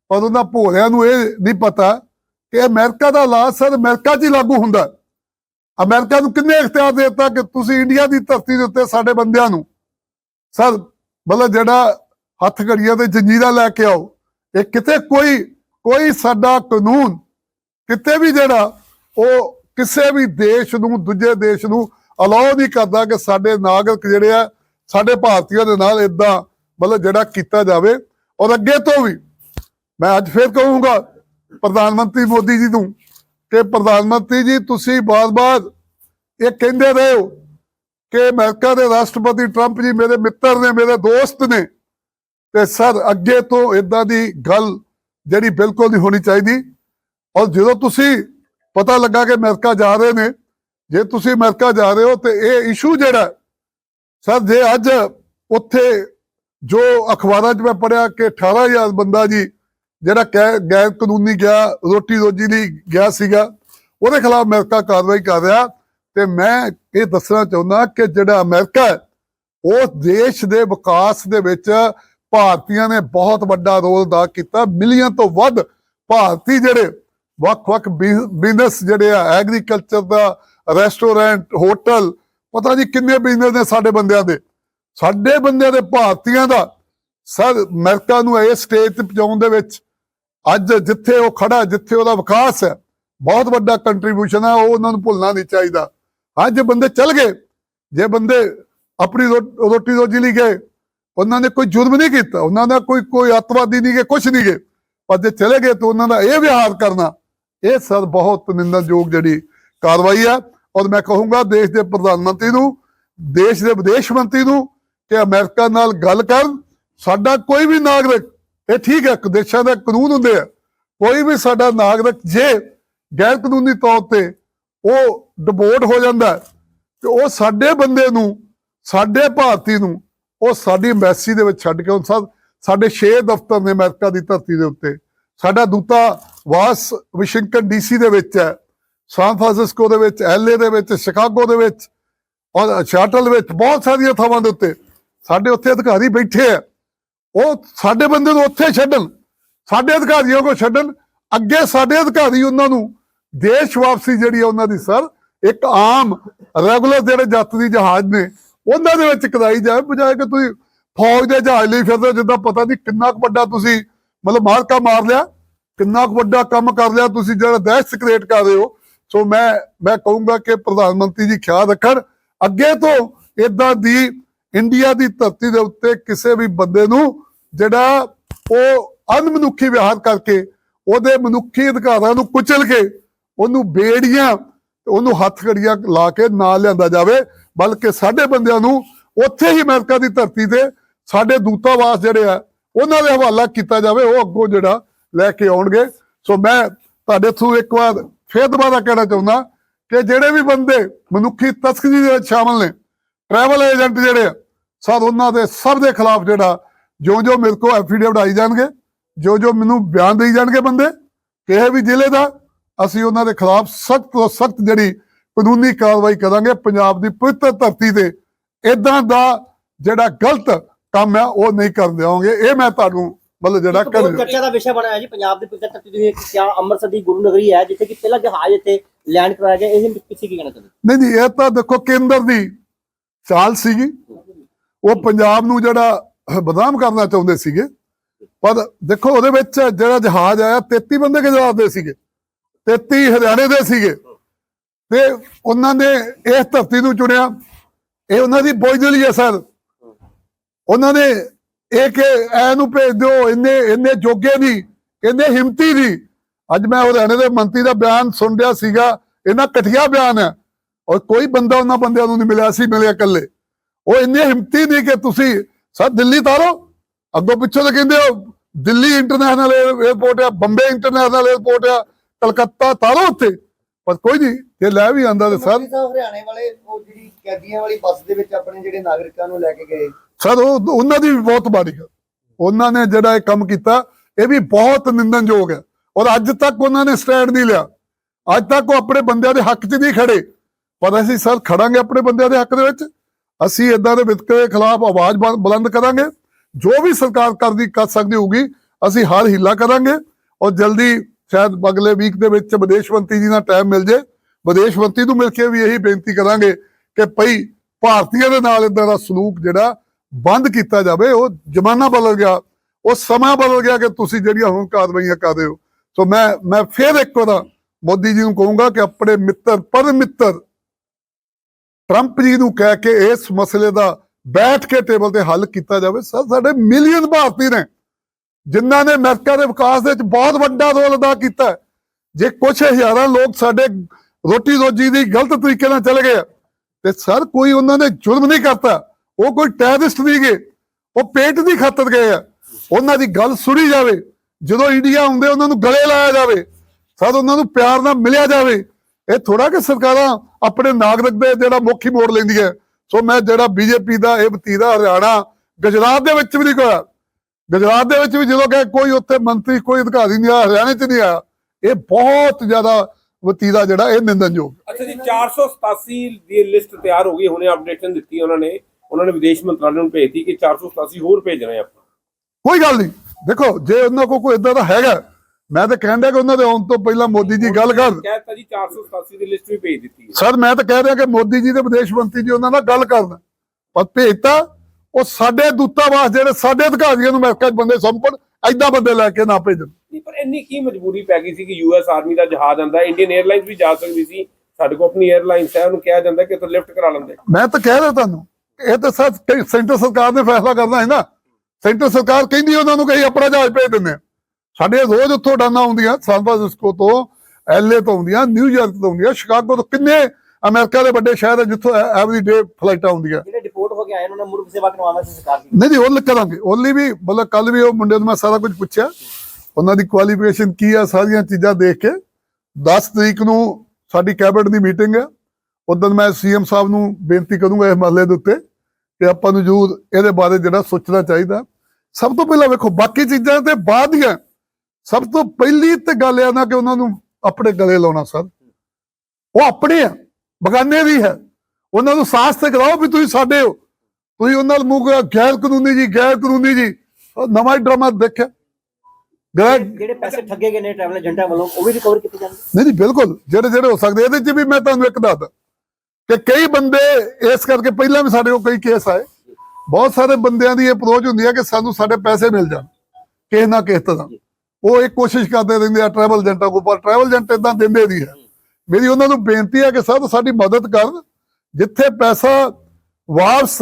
ਪਰ ਉਹਨਾਂ ਭੋਲਿਆਂ ਨੂੰ ਇਹ ਨਹੀਂ ਪਤਾ ਕਿ ਅਮਰੀਕਾ ਦਾ ਲਾ ਸਰ ਅਮਰੀਕਾ 'ਚ ਹੀ ਲਾਗੂ ਹੁੰਦਾ ਹੈ। ਅਮਰੀਕਾ ਨੂੰ ਕਿੰਨੇ ਇਖਤਿਆਰ ਦੇ ਦਿੱਤਾ ਕਿ ਤੁਸੀਂ ਇੰਡੀਆ ਦੀ ਧਰਤੀ ਦੇ ਉੱਤੇ ਸਾਡੇ ਬੰਦਿਆਂ ਨੂੰ, ਸਰ, ਮਤਲਬ ਜਿਹੜਾ ਹੱਥ ਘੜੀਆਂ ਤੇ ਜੰਜੀਰਾ ਲੈ ਕੇ ਆਓ, ਇਹ ਕਿਤੇ ਕੋਈ ਕੋਈ ਸਾਡਾ ਕਾਨੂੰਨ, ਕਿਤੇ ਵੀ ਜਿਹੜਾ ਉਹ ਕਿਸੇ ਵੀ ਦੇਸ਼ ਨੂੰ, ਦੂਜੇ ਦੇਸ਼ ਨੂੰ ਅਲਾਉ ਨਹੀਂ ਕਰਦਾ ਕਿ ਸਾਡੇ ਨਾਗਰਿਕ ਜਿਹੜੇ ਆ, ਸਾਡੇ ਭਾਰਤੀਆਂ ਦੇ ਨਾਲ ਇਦਾਂ ਮਤਲਬ ਜਿਹੜਾ ਕੀਤਾ ਜਾਵੇ ਔਰ ਅੱਗੇ ਤੋਂ ਵੀ ਮੈਂ ਅੱਜ ਫੇਰ ਕਹੂੰਗਾ ਪ੍ਰਧਾਨ ਮੰਤਰੀ ਮੋਦੀ ਜੀ ਨੂੰ ਕਿ ਪ੍ਰਧਾਨ ਮੰਤਰੀ ਜੀ, ਤੁਸੀਂ ਬਾਰ-ਬਾਰ ਇਹ ਕਹਿੰਦੇ ਰਹੇ ਹੋ ਕਿ ਅਮਰੀਕਾ ਦੇ ਰਾਸ਼ਟਰਪਤੀ ਟਰੰਪ ਜੀ ਮੇਰੇ ਮਿੱਤਰ ਨੇ, ਮੇਰੇ ਦੋਸਤ ਨੇ ਤੇ ਸਰ ਅੱਗੇ ਤੋਂ ਇਦਾਂ ਦੀ ਗੱਲ ਜਿਹੜੀ ਬਿਲਕੁਲ ਨਹੀਂ ਹੋਣੀ ਚਾਹੀਦੀ। ਔਰ ਜਦੋਂ ਤੁਸੀਂ ਪਤਾ ਲੱਗਾ ਕਿ ਅਮਰੀਕਾ ਜਾ ਰਹੇ ਨੇ, ਜੇ ਤੁਸੀਂ ਅਮਰੀਕਾ ਜਾ ਰਹੇ ਹੋ ਤੇ ਇਹ ਇਸ਼ੂ ਜਿਹੜਾ ਸਰ ਜੇ ਅੱਜ ਉੱਥੇ ਜੋ ਅਖਬਾਰਾਂ 'ਚ ਮੈਂ ਪੜਿਆ ਕਿ 18000 ਬੰਦਾ ਜੀ ਜਿਹੜਾ ਗੈ- ਗੈਰ ਕਾਨੂੰਨੀ ਗਿਆ, ਰੋਟੀ ਰੋਜੀ ਲਈ ਗਿਆ ਸੀਗਾ, ਉਹਦੇ ਖਿਲਾਫ ਅਮਰੀਕਾ ਕਾਰਵਾਈ ਕਰ ਰਿਹਾ। ਤੇ ਮੈਂ ਇਹ ਦੱਸਣਾ ਚਾਹੁੰਦਾ ਕਿ ਜਿਹੜਾ ਅਮਰੀਕਾ ਹੈ ਉਸ ਦੇਸ਼ ਦੇ ਵਿਕਾਸ ਦੇ ਵਿੱਚ ਭਾਰਤੀਆਂ ਨੇ ਬਹੁਤ ਵੱਡਾ ਰੋਲ ਅਦਾ ਕੀਤਾ। ਮਿਲੀਅਨ ਤੋਂ ਵੱਧ ਭਾਰਤੀ ਜਿਹੜੇ ਵੱਖ-ਵੱਖ ਬਿਜ਼ਨਸ ਜਿਹੜੇ ਆ, ਐਗਰੀਕਲਚਰ ਦਾ, ਰੈਸਟੋਰੈਂਟ, ਹੋਟਲ, ਪਤਾ ਨਹੀਂ ਕਿੰਨੇ ਬਿਜ਼ਨਸ ਨੇ ਸਾਡੇ ਬੰਦਿਆਂ ਦੇ। ਸਾਡੇ ਬੰਦਿਆਂ ਦੇ ਭਾਰਤੀਆਂ ਦਾ, ਸਰ, ਅਮਰੀਕਾ ਨੂੰ ਇਸ ਸਟੇਜ ਤੇ ਪਹੁੰਚਾਉਣ ਦੇ ਵਿੱਚ ਅੱਜ ਜਿੱਥੇ ਉਹ ਖੜਾ, ਜਿੱਥੇ ਉਹਦਾ ਵਿਕਾਸ ਹੈ, ਬਹੁਤ ਵੱਡਾ ਕੰਟਰੀਬਿਊਸ਼ਨ ਹੈ, ਉਹ ਉਹਨਾਂ ਨੂੰ ਭੁੱਲਣਾ ਨਹੀਂ ਚਾਹੀਦਾ। ਅੱਜ ਜੇ ਬੰਦੇ ਚੱਲ ਗਏ, ਜੇ ਬੰਦੇ ਆਪਣੀ ਰੋ- ਰੋਟੀ ਰੋਜੀ ਲਈ ਗਏ, ਉਹਨਾਂ ਨੇ ਕੋਈ ਜੁਰਮ ਨਹੀਂ ਕੀਤਾ, ਉਹਨਾਂ ਦਾ ਕੋਈ ਕੋਈ ਅੱਤਵਾਦੀ ਨਹੀਂ ਗਏ ਕੁਝ ਨਹੀਂ ਗਏ। ਪਰ ਜੇ ਚਲੇ ਗਏ ਤਾਂ ਉਹਨਾਂ ਦਾ ਇਹ ਵਿਹਾਰ ਕਰਨਾ, ਇਹ ਸਰ ਬਹੁਤ ਨਿੰਦਨਯੋਗ ਜਿਹੜੀ ਕਾਰਵਾਈ ਹੈ। ਔਰ ਮੈਂ ਕਹੂੰਗਾ ਦੇਸ਼ ਦੇ ਪ੍ਰਧਾਨ ਮੰਤਰੀ ਨੂੰ, ਦੇਸ਼ ਦੇ ਵਿਦੇਸ਼ ਮੰਤਰੀ ਨੂੰ ਕਿ ਅਮਰੀਕਾ ਨਾਲ ਗੱਲ ਕਰਨ ਸਾਡਾ ਕੋਈ ਵੀ ਨਾਗਰਿਕ ਇਹ ਠੀਕ ਹੈ ਦੇਸ਼ਾਂ ਦੇ ਕਾਨੂੰਨ ਹੁੰਦੇ ਆ ਕੋਈ ਵੀ ਸਾਡਾ ਨਾਗਰਿਕ ਜੇ ਗੈਰ ਕਾਨੂੰਨੀ ਤੌਰ ਤੇ ਉਹ ਡਿਪੋਰਟ ਹੋ ਜਾਂਦਾ ਹੈ, ਤੇ ਉਹ ਸਾਡੇ ਬੰਦੇ ਨੂੰ ਸਾਡੇ ਭਾਰਤੀ ਨੂੰ ਉਹ ਸਾਡੀ ਐਮਬੈਸੀ ਦੇ ਵਿੱਚ ਛੱਡ ਕੇ ਹੁਣ ਸਾਡੇ ਛੇ ਦਫ਼ਤਰ ਨੇ ਅਮਰੀਕਾ ਦੀ ਧਰਤੀ ਦੇ ਉੱਤੇ ਸਾਡਾ ਦੂਤਾ ਵਾਸ ਵਾਸ਼ਿੰਗਟਨ ਡੀਸੀ ਦੇ ਵਿੱਚ ਹੈ ਸਾਨ ਫਰਾਂਸਿਸਕੋ ਦੇ ਵਿੱਚ ਐਲਏ ਦੇ ਵਿੱਚ ਸ਼ਿਕਾਗੋ ਦੇ ਵਿੱਚ ਔਰ ਸ਼ਾਟਲ ਵਿੱਚ ਬਹੁਤ ਸਾਰੀਆਂ ਥਾਵਾਂ ਦੇ ਉੱਤੇ ਸਾਡੇ ਉੱਥੇ ਅਧਿਕਾਰੀ ਬੈਠੇ ਆ। ਉਹ ਸਾਡੇ ਬੰਦੇ ਨੂੰ ਉੱਥੇ ਛੱਡਣ ਸਾਡੇ ਅਧਿਕਾਰੀਆਂ ਕੋ ਛੱਡਣ ਅੱਗੇ ਸਾਡੇ ਅਧਿਕਾਰੀ ਉਹਨਾਂ ਨੂੰ ਦੇਸ਼ ਵਾਪਸੀ ਜਿਹੜੀ ਆ ਉਹਨਾਂ ਦੀ ਸਰ ਇੱਕ ਆਮ ਰੈਗੂਲਰ ਜਿਹੜੇ ਯਾਤਰੀ ਜਹਾਜ਼ ਨੇ ਉਹਨਾਂ ਦੇ ਵਿੱਚ ਕਰਾਈ ਜਾਵੇ ਬਜਾਏ ਕਿ ਤੁਸੀਂ ਫੌਜ ਦੇ ਜਹਾਜ਼ ਲਈ ਫਿਰਦੇ ਹੋ, ਜਿੱਦਾਂ ਪਤਾ ਨਹੀਂ ਕਿੰਨਾ ਕੁ ਵੱਡਾ ਤੁਸੀਂ ਮਤਲਬ ਮਾਰਕਾ ਮਾਰ ਲਿਆ ਕਿੰਨਾ ਕੁ ਵੱਡਾ ਕੰਮ ਕਰ ਲਿਆ ਤੁਸੀਂ ਜਿਹੜਾ ਦਹਿਸ਼ਤ ਕ੍ਰੀਏਟ ਕਰ ਰਹੇ ਹੋ। ਸੋ ਮੈਂ ਮੈਂ ਕਹੂੰਗਾ ਕਿ ਪ੍ਰਧਾਨ ਮੰਤਰੀ ਜੀ ਖਿਆਲ ਰੱਖਣ ਅੱਗੇ ਤੋਂ ਇਦਾਂ ਦੀ ਇੰਡੀਆ ਦੀ ਧਰਤੀ ਦੇ ਉੱਤੇ ਕਿਸੇ ਵੀ ਬੰਦੇ ਨੂੰ ਜਿਹੜਾ ਉਹ ਅਨਮਨੁੱਖੀ ਵਿਹਾਰ ਕਰਕੇ ਉਹਦੇ ਮਨੁੱਖੀ ਅਧਿਕਾਰਾਂ ਨੂੰ ਕੁਚਲ ਕੇ ਉਹਨੂੰ ਬੇੜੀਆਂ ਉਹਨੂੰ ਹੱਥ ਘੜੀਆਂ ਲਾ ਕੇ ਨਾ ਲਿਆਂਦਾ ਜਾਵੇ, ਬਲਕਿ ਸਾਡੇ ਬੰਦਿਆਂ ਨੂੰ ਉੱਥੇ ਹੀ ਅਮਰੀਕਾ ਦੀ ਧਰਤੀ ਤੇ ਸਾਡੇ ਦੂਤਾਵਾਸ ਜਿਹੜੇ ਆ, ਉਹਨਾਂ ਦੇ ਹਵਾਲਾ ਕੀਤਾ ਜਾਵੇ, ਉਹ ਅੱਗੋਂ ਜਿਹੜਾ ਲੈ ਕੇ ਆਉਣਗੇ। ਸੋ ਮੈਂ ਤੁਹਾਡੇ ਥਰੂ ਇੱਕ ਵਾਰ ਫੇਰ ਦੁਬਾਰਾ ਕਹਿਣਾ ਚਾਹੁੰਦਾ ਕਿ ਜਿਹੜੇ ਵੀ ਬੰਦੇ ਮਨੁੱਖੀ ਤਸਕਰੀ ਦੇ ਵਿੱਚ ਸ਼ਾਮਲ ਨੇ ਟਰੈਵਲ ਏਜੰਟ ਜਿਹੜੇ ਆ ਸਰ ਉਹਨਾਂ ਦੇ ਸਭ ਦੇ ਖਿਲਾਫ ਜਿਹੜਾ ਜੋ ਜੋ ਮੇਰੇ ਕੋਲ ਐਫੀਡੇਵਿਟ ਆਈ ਜਾਣਗੇ ਜੋ ਜੋ ਮੈਨੂੰ ਬਿਆਨ ਦੇਈ ਜਾਣਗੇ ਬੰਦੇ ਕਿਸੇ ਵੀ ਜ਼ਿਲ੍ਹੇ ਦਾ ਅਸੀਂ ਉਹਨਾਂ ਦੇ ਖਿਲਾਫ ਸਖਤ ਤੋਂ ਸਖਤ ਜਿਹੜੀ ਕਾਨੂੰਨੀ ਕਾਰਵਾਈ ਕਰਾਂਗੇ ਪੰਜਾਬ ਦੀ ਪਵਿੱਤਰ ਧਰਤੀ ਤੇ ਇਦਾਂ ਦਾ ਜਿਹੜਾ ਗਲਤ ਕੰਮ ਹੈ ਉਹ ਨਹੀਂ ਕਰਨ ਦੇਵਾਂਗੇ ਇਹ ਮੈਂ ਤੁਹਾਨੂੰ ਮਤਲਬ ਜਿਹੜਾ ਕਰ ਚਰਚਾ ਦਾ ਵਿਸ਼ਾ ਬਣਿਆ ਹੈ ਜੀ ਪੰਜਾਬ ਦੀ ਪਵਿੱਤਰ ਧਰਤੀ ਤੁਸੀਂ ਕਿਹਾ ਅੰਮ੍ਰਿਤਸਰ ਦੀ ਗੁਰੂ ਨਗਰੀ ਹੈ ਜਿੱਥੇ ਕਿ ਪਹਿਲਾ ਜਹਾਜ਼ ਇੱਥੇ ਲੈਂਡ ਕਰਾਇਆ ਗਿਆ ਇਹ ਪਿੱਛੇ ਕੀ ਕਹਿਣਾ ਚਾਹੁੰਦੇ ਨਹੀਂ ਨਹੀਂ ਇਹ ਤਾਂ ਦੇਖੋ ਕੇਂਦਰ ਦੀ ਚਾਲ ਸੀਗੀ। ਉਹ ਪੰਜਾਬ ਨੂੰ ਜਿਹੜਾ ਬਦਨਾਮ ਕਰਨਾ ਚਾਹੁੰਦੇ ਸੀਗੇ। ਪਰ ਦੇਖੋ, ਉਹਦੇ ਵਿੱਚ ਜਿਹੜਾ ਜਹਾਜ਼ ਆਇਆ 33 ਬੰਦੇ ਗੁਜਰਾਤ ਦੇ ਸੀਗੇ। 33 ਹਰਿਆਣੇ ਦੇ ਸੀਗੇ। ਤੇ ਉਹਨਾਂ ਨੇ ਇਸ ਧਰਤੀ ਨੂੰ ਚੁਣਿਆ। ਇਹ ਉਹਨਾਂ ਦੀ ਬੋਝਲੀ ਹੈ, ਸਰ। ਉਹਨਾਂ ਨੇ ਇਹ ਕਿ ਐ ਨੂੰ ਭੇਜ ਦਿਓ, ਇੰਨੇ ਇੰਨੇ ਜੋਗੇ ਨਹੀਂ, ਇੰਨੇ ਹਿੰਮਤੀ ਨਹੀਂ। ਅੱਜ ਮੈਂ ਹਰਿਆਣੇ ਦੇ ਮੰਤਰੀ ਦਾ ਬਿਆਨ ਸੁਣ ਰਿਹਾ ਸੀਗਾ। ਇਹਨਾਂ ਘਟੀਆ ਬਿਆਨ ਹੈ। ਔਰ ਕੋਈ ਬੰਦਾ ਉਹਨਾਂ ਬੰਦਿਆਂ ਨੂੰ ਨਹੀਂ ਮਿਲਿਆ ਸੀ ਮਿਲਿਆ ਇਕੱਲੇ। ਉਹ ਇੰਨੇ ਹਿੰਮਤੀ ਨਹੀਂ ਕਿ ਤੁਸੀਂ ਸਰ ਦਿੱਲੀ ਤਾਰੋ ਅੱਗੋਂ ਪਿੱਛੋਂ ਤਾਂ ਕਹਿੰਦੇ ਹੋ ਦਿੱਲੀ ਇੰਟਰਨੈਸ਼ਨਲ 에ਅਰਪੋਰਟ ਆ ਬੰਬੇ ਇੰਟਰਨੈਸ਼ਨਲ 에ਅਰਪੋਰਟ ਆ ਕਲਕੱਤਾ ਤਾਰੋ ਉੱਥੇ। ਪਰ ਕੋਈ ਨਹੀਂ ਜੇ ਲੈ ਵੀ ਆਂਦਾ ਤੇ ਸਰ ਹਰਿਆਣੇ ਵਾਲੇ ਉਹ ਜਿਹੜੀ ਕੈਦੀਆਂ ਵਾਲੀ ਬੱਸ ਦੇ ਵਿੱਚ ਆਪਣੇ ਜਿਹੜੇ ਨਾਗਰਿਕਾਂ ਨੂੰ ਲੈ ਕੇ ਗਏ। ਸਰ ਉਹ ਉਹਨਾਂ ਦੀ ਵੀ ਬਹੁਤ ਮਾੜੀ ਹੈ ਉਹਨਾਂ ਨੇ ਜਿਹੜਾ ਇਹ ਕੰਮ ਕੀਤਾ ਇਹ ਵੀ ਬਹੁਤ ਨਿੰਦਨਯੋਗ ਹੈ। ਔਰ ਅੱਜ ਤੱਕ ਉਹਨਾਂ ਨੇ ਸਟੈਂਡ ਨਹੀਂ ਲਿਆ। ਅੱਜ ਤੱਕ ਉਹ ਆਪਣੇ ਬੰਦਿਆਂ ਦੇ ਹੱਕ 'ਚ ਨਹੀਂ ਖੜੇ। ਪਰ ਅਸੀਂ ਸਰ ਖੜਾਂਗੇ ਆਪਣੇ ਬੰਦਿਆਂ ਦੇ ਹੱਕ ਦੇ ਵਿੱਚ। ਅਸੀਂ ਇਦਾਂ ਦੇ ਵਿਤਕਰੇ ਖਿਲਾਫ ਆਵਾਜ਼ ਬੁਲ- ਬੁਲੰਦ ਕਰਾਂਗੇ। ਜੋ ਵੀ ਸਰਕਾਰ ਕਰਦੀ, ਕਰ ਸਕਦੀ ਹੋਊਗੀ, ਅਸੀਂ ਹਰ ਹੀਲਾ ਕਰਾਂਗੇ। ਔਰ ਜਲਦੀ ਸ਼ਾਇਦ ਅਗਲੇ ਵੀਕ ਦੇ ਵਿੱਚ ਵਿਦੇਸ਼ ਮੰਤਰੀ ਜੀ ਨਾਲ ਟਾਈਮ ਮਿਲ ਜੇ। ਵਿਦੇਸ਼ ਮੰਤਰੀ ਨੂੰ ਮਿਲ ਕੇ ਵੀ ਇਹੀ ਬੇਨਤੀ ਕਰਾਂਗੇ ਕਿ ਭਈ ਭਾਰਤੀਆਂ ਦੇ ਨਾਲ ਇਦਾਂ ਦਾ ਸਲੂਕ ਜਿਹੜਾ ਬੰਦ ਕੀਤਾ ਜਾਵੇ, ਉਹ ਜ਼ਮਾਨਾ ਬਦਲ ਗਿਆ। ਉਹ ਸਮਾਂ ਬਦਲ ਗਿਆ ਕਿ ਤੁਸੀਂ ਜਿਹੜੀਆਂ ਹੁਣ ਕਾਰਵਾਈਆਂ ਕਰ ਰਹੇ ਹੋ। ਸੋ ਮੈਂ ਮੈਂ ਫਿਰ ਇੱਕ ਵਾਰ ਮੋਦੀ ਜੀ ਨੂੰ ਕਹੂੰਗਾ ਕਿ ਆਪਣੇ ਮਿੱਤਰ ਪਰ ਮਿੱਤਰ ਟਰੰਪ ਜੀ ਨੂੰ ਕਹਿ ਕੇ ਇਸ ਮਸਲੇ ਦਾ ਬੈਠ ਕੇ ਟੇਬਲ ਤੇ ਹੱਲ ਕੀਤਾ ਜਾਵੇ ਸਾਡੇ ਮਿਲੀਅਨ ਭਾਰਤੀ ਨੇ, ਜਿਨ੍ਹਾਂ ਨੇ ਅਮਰੀਕਾ ਦੇ ਵਿਕਾਸ ਦੇ ਵਿੱਚ ਬਹੁਤ ਵੱਡਾ ਰੋਲ ਅਦਾ ਕੀਤਾ ਜੇ ਕੁਝ ਹਜ਼ਾਰਾਂ ਲੋਕ ਸਾਡੇ ਰੋਟੀ ਰੋਜੀ ਦੀ ਗਲਤ ਤਰੀਕੇ ਨਾਲ ਚਲੇ ਗਏ ਤੇ ਸਰ, ਕੋਈ ਉਹਨਾਂ ਨੇ ਜ਼ੁਲਮ ਨਹੀਂ ਕਰਤਾ, ਉਹ ਕੋਈ ਟੈਰਰਿਸਟ ਨਹੀਂ ਗਏ ਉਹ ਪੇਟ ਦੀ ਖਾਤਰ ਗਏ ਆ। ਉਹਨਾਂ ਦੀ ਗੱਲ ਸੁਣੀ ਜਾਵੇ, ਜਦੋਂ ਇੰਡੀਆ ਹੁੰਦੇ ਉਹਨਾਂ ਨੂੰ ਗਲੇ ਲਾਇਆ ਜਾਵੇ, ਸਰ, ਉਹਨਾਂ ਨੂੰ ਪਿਆਰ ਨਾਲ ਮਿਲਿਆ ਜਾਵੇ ਇਹ ਥੋੜਾ ਕਿ ਸਰਕਾਰਾਂ ਆਪਣੇ ਨਾਗਰਿਕ ਦੇ ਜਿਹੜਾ ਮੁੱਖੀ ਮੋੜ ਲੈਂਦੀ ਹੈ ਸੋ ਮੈਂ ਜਿਹੜਾ ਬੀਜੇਪੀ ਦਾ ਇਹ ਵਤੀਰਾ ਹਰਿਆਣਾ ਗੁਜਰਾਤ ਦੇ ਵਿੱਚ ਵੀ ਨਹੀਂ ਹੋਇਆ ਗੁਜਰਾਤ ਦੇ ਵਿੱਚ ਵੀ ਜਦੋਂ ਕਿ ਕੋਈ ਉੱਥੇ ਮੰਤਰੀ ਕੋਈ ਅਧਿਕਾਰੀ ਨਹੀਂ ਆਇਆ ਹਰਿਆਣੇ 'ਚ ਨਹੀਂ ਆਇਆ। ਇਹ ਬਹੁਤ ਜ਼ਿਆਦਾ ਵਤੀਰਾ ਜਿਹੜਾ ਇਹ ਨਿੰਦਨਯੋਗ ਅੱਛਾ ਜੀ 487 ਦੀ ਲਿਸਟ ਤਿਆਰ ਹੋ ਗਈ ਹੁਣੇ ਅਪਡੇਸ਼ਨ ਦਿੱਤੀ ਉਹਨਾਂ ਨੇ। ਉਹਨਾਂ ਨੇ ਵਿਦੇਸ਼ ਮੰਤਰਾਲੇ ਨੂੰ ਭੇਜਤੀ ਕਿ 487 ਹੋਰ ਭੇਜਣੇ ਆਪਾਂ। ਕੋਈ ਗੱਲ ਨਹੀਂ। ਦੇਖੋ ਜੇ ਉਹਨਾਂ ਕੋਲ ਕੋਈ ਇਦਾਂ ਦਾ ਹੈਗਾ ਮੈਂ ਤਾਂ ਕਹਿਣ ਡਿਆ ਕਿ ਉਹਨਾਂ ਦੇ ਆਉਣ ਤੋਂ ਪਹਿਲਾਂ ਮੋਦੀ ਜੀ ਗੱਲ ਕਰ। ਕਹਿਤਾ ਜੀ 487 ਦੀ ਲਿਸਟ ਵੀ ਭੇਜ ਦਿੱਤੀ ਹੈ। ਸਰ ਮੈਂ ਤਾਂ ਕਹਿ ਰਿਹਾ ਕਿ ਮੋਦੀ ਜੀ ਦੇ ਵਿਦੇਸ਼ ਮੰਤਰੀ ਜੀ ਉਹਨਾਂ ਨਾਲ ਗੱਲ ਕਰਨ। ਪਰ ਭੇਜਤਾ ਉਹ ਸਾਡੇ ਦੂਤਾਵਾਸ ਜਿਹੜੇ ਸਾਡੇ ਅਧਿਕਾਰੀਆਂ ਨੂੰ ਅਮਰੀਕਾ 'ਚ ਬੰਦੇ ਸੰਪਣ ਐਦਾਂ ਬੰਦੇ ਲੈ ਕੇ ਨਾ ਭੇਜਣ। ਨਹੀਂ ਪਰ ਇੰਨੀ ਕੀ ਮਜਬੂਰੀ ਪੈ ਗਈ ਸੀ ਕਿ ਯੂਐਸ ਆਰਮੀ ਦਾ ਜਹਾਜ਼ ਆਂਦਾ ਇੰਡੀਅਨ 에ਅਰਲਾਈਨਸ ਵੀ ਜਾ ਸਕਦੀ ਸੀ। ਸਾਡੇ ਕੋਲ ਆਪਣੀ 에ਅਰਲਾਈਨਸ ਹੈ ਉਹਨੂੰ ਕਿਹਾ ਜਾਂਦਾ ਕਿ ਇੱਥੋਂ ਲਿਫਟ ਕਰਾ ਲੈਂਦੇ। ਮੈਂ ਤਾਂ ਕਹਿ ਰਿਹਾ ਤੁਹਾਨੂੰ ਇਹ ਤਾਂ ਸਰ ਸੈਂਟਰ ਸਰਕਾਰ ਨੇ ਫੈਸਲਾ ਕਰਨਾ ਹੈ ਨਾ। ਸੈਂਟਰ ਸਰਕਾਰ ਕਹਿੰਦੀ ਉਹਨਾਂ ਨੂੰ ਕਹੀ ਆਪਣਾ ਜਹਾਜ਼ ਭੇਜ ਦਿੰਦੇ ਆ ਸਾਡੇ ਰੋਜ਼ ਉੱਥੋਂ ਉਡਾਨਾਂ ਆਉਂਦੀਆਂ ਸਾਨ ਫਰਾਂਸਿਸਕੋ ਤੋਂ ਐਲਏ ਤੋਂ ਆਉਂਦੀਆਂ ਨਿਊਯਾਰਕ ਤੋਂ ਆਉਂਦੀਆਂ ਸ਼ਿਕਾਗੋ ਤੋਂ ਕਿੰਨੇ ਅਮਰੀਕਾ ਦੇ ਵੱਡੇ ਸ਼ਹਿਰ ਹੈ ਜਿੱਥੋਂ ਐਵਰੀ ਡੇ ਫਲਾਈਟਾਂ ਆਉਂਦੀਆਂ ਜਿਹੜੇ ਡਿਪੋਰਟ ਹੋ ਕੇ ਆਏ ਉਹਨਾਂ ਨੇ ਮੁਰਗ ਸੇਵਾ ਕਰਵਾਉਣਾ ਸੀ ਸਰਕਾਰ ਦੀ। ਨਹੀਂ ਨਹੀਂ ਉਹ ਕਰਾਂਗੇ। ਉਹਲੀ ਵੀ ਮਤਲਬ ਕੱਲ ਵੀ ਉਹ ਮੁੰਡੇ ਨੂੰ ਮੈਂ ਸਾਰਾ ਕੁਝ ਪੁੱਛਿਆ। ਉਹਨਾਂ ਦੀ ਕੁਆਲੀਫਿਕੇਸ਼ਨ ਕੀ ਆ ਸਾਰੀਆਂ ਚੀਜ਼ਾਂ ਦੇਖ ਕੇ। 10 ਤਰੀਕ ਨੂੰ ਸਾਡੀ ਕੈਬਨਿਟ ਦੀ ਮੀਟਿੰਗ ਹੈ ਉਦੋਂ ਮੈਂ ਸੀਐਮ ਸਾਹਿਬ ਨੂੰ ਬੇਨਤੀ ਕਰੂੰਗਾ ਇਸ ਮਸਲੇ ਦੇ ਉੱਤੇ ਕਿ ਆਪਾਂ ਨੂੰ ਜ਼ਰੂਰ ਇਹਦੇ ਬਾਰੇ ਜਿਹੜਾ ਸੋਚਣਾ ਚਾਹੀਦਾ। ਸਭ ਤੋਂ ਪਹਿਲਾਂ ਵੇਖੋ ਬਾਕੀ ਚੀਜ਼ਾਂ ਤੇ ਬਾਅਦ ਦੀਆਂ ਸਭ ਤੋਂ ਪਹਿਲੀ ਤੇ ਗੱਲ ਇਹ ਨਾ ਕਿ ਉਹਨਾਂ ਨੂੰ ਆਪਣੇ ਗਲੇ ਲਾਉਣਾ ਸਰ। ਉਹ ਆਪਣੇ ਆ ਬਗਾਨੇ ਦੀ ਹੈ। ਉਹਨਾਂ ਨੂੰ ਸਾਹਸ ਤੇ ਕਰਾਓ ਵੀ ਤੁਸੀਂ ਸਾਡੇ ਹੋ। ਤੁਸੀਂ ਉਹਨਾਂ ਨੂੰ ਮੂੰਹ ਗੈਰ ਕਾਨੂੰਨੀ ਜੀ ਗੈਰ ਕਾਨੂੰਨੀ ਜੀ। ਨਵਾਂ ਹੀ ਡਰਾਮਾ ਦੇਖਿਆ। ਜਿਹੜੇ ਪੈਸੇ ਠੱਗੇ ਗਏ ਨੇ ਟਰੈਵਲ ਏਜੰਟਾਂ ਵੱਲੋਂ ਉਹ ਵੀ ਰਿਕਵਰ ਕੀਤੇ ਜਾਣਗੇ? ਨਹੀਂ ਨਹੀਂ ਬਿਲਕੁਲ। ਜਿਹੜੇ ਜਿਹੜੇ ਹੋ ਸਕਦੇ ਇਹਦੇ ਚ ਵੀ ਮੈਂ ਤੁਹਾਨੂੰ ਇੱਕ ਦੱਸਦਾ। ਕਿ ਕਈ ਬੰਦੇ ਇਸ ਕਰਕੇ ਪਹਿਲਾਂ ਵੀ ਸਾਡੇ ਕੋਲ ਕਈ ਕੇਸ ਆਏ। ਬਹੁਤ ਸਾਰੇ ਬੰਦਿਆਂ ਦੀ ਅਪਰੋਚ ਹੁੰਦੀ ਹੈ ਕਿ ਸਾਨੂੰ ਸਾਡੇ ਪੈਸੇ ਮਿਲ ਜਾਣ। ਕਿਸੇ ਨਾ ਕਿਸੇ ਤਰ੍ਹਾਂ। ਉਹ ਇਹ ਕੋਸ਼ਿਸ਼ ਕਰਦੇ ਰਹਿੰਦੇ ਆ ਟਰੈਵਲ ਏਜੰਟਾਂ ਕੋਲ ਪਰ ਟਰੈਵਲ ਏਜੰਟ ਇਦਾਂ ਦਿੰਦੇ ਨਹੀਂ ਹੈ। ਮੇਰੀ ਉਹਨਾਂ ਨੂੰ ਬੇਨਤੀ ਹੈ ਕਿ ਸਰ ਸਾਡੀ ਮਦਦ ਕਰਨ ਜਿੱਥੇ ਪੈਸਾ ਵਾਪਸ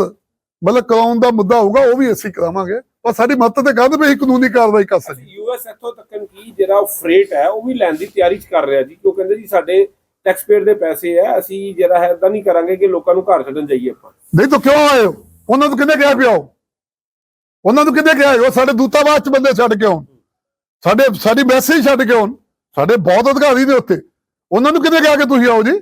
ਮਤਲਬ ਕਰਾਉਣ ਦਾ ਮੁੱਦਾ ਹੋਊਗਾ ਉਹ ਵੀ ਅਸੀਂ ਕਰਾਵਾਂਗੇ। ਪਰ ਸਾਡੀ ਮਦਦ ਤੇ ਕਰਨ ਵੀ ਕਾਨੂੰਨੀ ਕਾਰਵਾਈ ਕਰ ਸਕੀਏ। ਯੂਐਸ ਇੱਥੋਂ ਤੱਕ ਕੀ ਜਿਹੜਾ ਫਰੇਟ ਹੈ ਉਹ ਵੀ ਲੈਣ ਦੀ ਤਿਆਰੀ ਚ ਕਰ ਰਿਹਾ ਜੀ। ਕਿਉਂ ਕਹਿੰਦੇ ਜੀ ਸਾਡੇ ਟੈਕਸਪੇਅਰ ਦੇ ਪੈਸੇ ਆ ਅਸੀਂ ਜਿਹੜਾ ਹੈ ਇਦਾਂ ਨਹੀਂ ਕਰਾਂਗੇ ਕਿ ਲੋਕਾਂ ਨੂੰ ਘਰ ਛੱਡਣ ਜਾਈਏ ਆਪਾਂ। ਨਹੀਂ ਤਾਂ ਕਿਉਂ ਆਏ ਹੋ? ਉਹਨਾਂ ਨੂੰ ਕਿੰਨੇ ਕਿਹਾ ਪਿਓ ਉਹਨਾਂ ਨੂੰ ਕਿੰਨੇ ਕਿਹਾ ਉਹ ਸਾਡੇ ਦੂਤਾਵਾਸ ਚ ਬੰਦੇ ਛੱਡ ਕੇ ਆਉਣ। ਸਾਡੇ ਸਾਡੀ ਮੈਸੇਜ ਛੱਡ ਕੇ ਆਉਣ। ਸਾਡੇ ਬਹੁਤ ਅਧਿਕਾਰੀ ਨੇ ਉੱਥੇ। ਉਹਨਾਂ ਨੂੰ ਕਿੰਨੇ ਕਿਹਾ ਕਿ ਤੁਸੀਂ ਆਓ ਜੀ?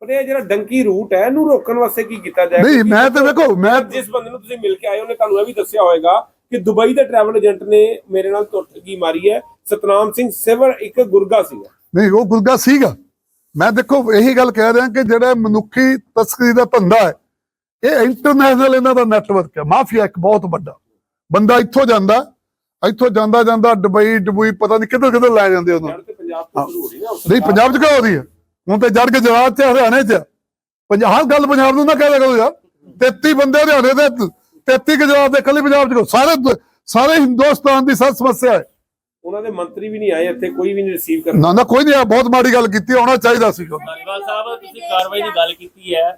ਪਰ ਇਹ ਜਿਹੜਾ ਡੰਕੀ ਰੂਟ ਹੈ ਇਹਨੂੰ ਰੋਕਣ ਵਾਸਤੇ ਕੀ ਕੀਤਾ ਜਾਏ ਨਹੀਂ ਮੈਂ ਤਾਂ ਵੇਖੋ ਮੈਂ ਜਿਸ ਬੰਦੇ ਨੂੰ ਤੁਸੀਂ ਮਿਲ ਕੇ ਆਏ ਉਹਨੇ ਤੁਹਾਨੂੰ ਇਹ ਵੀ ਦੱਸਿਆ ਹੋਵੇਗਾ ਕਿ ਦੁਬਈ ਦੇ ਟਰੈਵਲ ਏਜੰਟ ਨੇ ਮੇਰੇ ਨਾਲ ਠੱਗੀ ਮਾਰੀ ਹੈ। ਸਤਨਾਮ ਸਿੰਘ ਸਿਵਰ ਇੱਕ ਗੁਰਗਾ ਸੀਗਾ। ਨਹੀਂ ਉਹ ਗੁਰਗਾ ਸੀਗਾ। ਮੈਂ ਦੇਖੋ ਇਹੀ ਗੱਲ ਕਹਿ ਰਿਹਾ ਕਿ ਜਿਹੜਾ ਮਨੁੱਖੀ ਤਸਕਰੀ ਦਾ ਧੰਦਾ ਹੈ ਇਹ ਇੰਟਰਨੈਸ਼ਨਲ ਇਹਨਾਂ ਦਾ ਨੈਟਵਰਕ ਹੈ। ਮਾਫੀਆ ਇੱਕ ਬਹੁਤ ਵੱਡਾ। ਬੰਦਾ ਇੱਥੋਂ ਜਾਂਦਾ ਇੱਥੋਂ ਜਾਂਦਾ ਜਾਂਦਾ ਦੁਬਈ ਦੁਬਈ ਪਤਾ ਨਹੀਂ ਕਿੱਧਰ ਕਿੱਧਰ ਲੈ ਜਾਂਦੇ ਉਹਨੂੰ। ਤੇ ਤੋਂ ਨਹੀਂ ਪੰਜਾਬ ਚ ਕਿਉਂ ਹੋ ਰਹੀ ਹੈ? ਹੁਣ ਤੇ ਜੜ ਕੇ ਜਵਾਬ ਚ ਹਰਿਆਣੇ ਚ ਪੰਜਾਬ ਗੱਲ ਪੰਜਾਬ ਨੂੰ ਨਾ ਕਹਿ ਕਰੋ ਯਾਰ। 33 ਬੰਦੇ ਹਰਿਆਣੇ ਦੇ 33 ਕੇ ਜਵਾਬ ਦੇ ਕੱਲੀ ਪੰਜਾਬ ਚ। ਸਾਰੇ ਸਾਰੇ ਹਿੰਦੁਸਤਾਨ ਦੀ ਸਭ ਸਮੱਸਿਆ ਹੈ। ਉਹਨਾਂ ਦੇ ਮੰਤਰੀ ਵੀ ਨਹੀਂ ਆਏ ਇੱਥੇ ਕੋਈ ਵੀ ਨਹੀਂ ਰਿਸੀਵ ਕਰ ਨਾ ਨਾ ਕੋਈ ਨਹੀਂ ਆ ਬਹੁਤ ਮਾੜੀ ਗੱਲ ਕੀਤੀ ਆਉਣਾ ਚਾਹੀਦਾ ਸੀ। ਸਾਹਿਬ ਤੁਸੀਂ ਕਾਰਵਾਈ ਦੀ ਗੱਲ ਕੀਤੀ ਹੈ।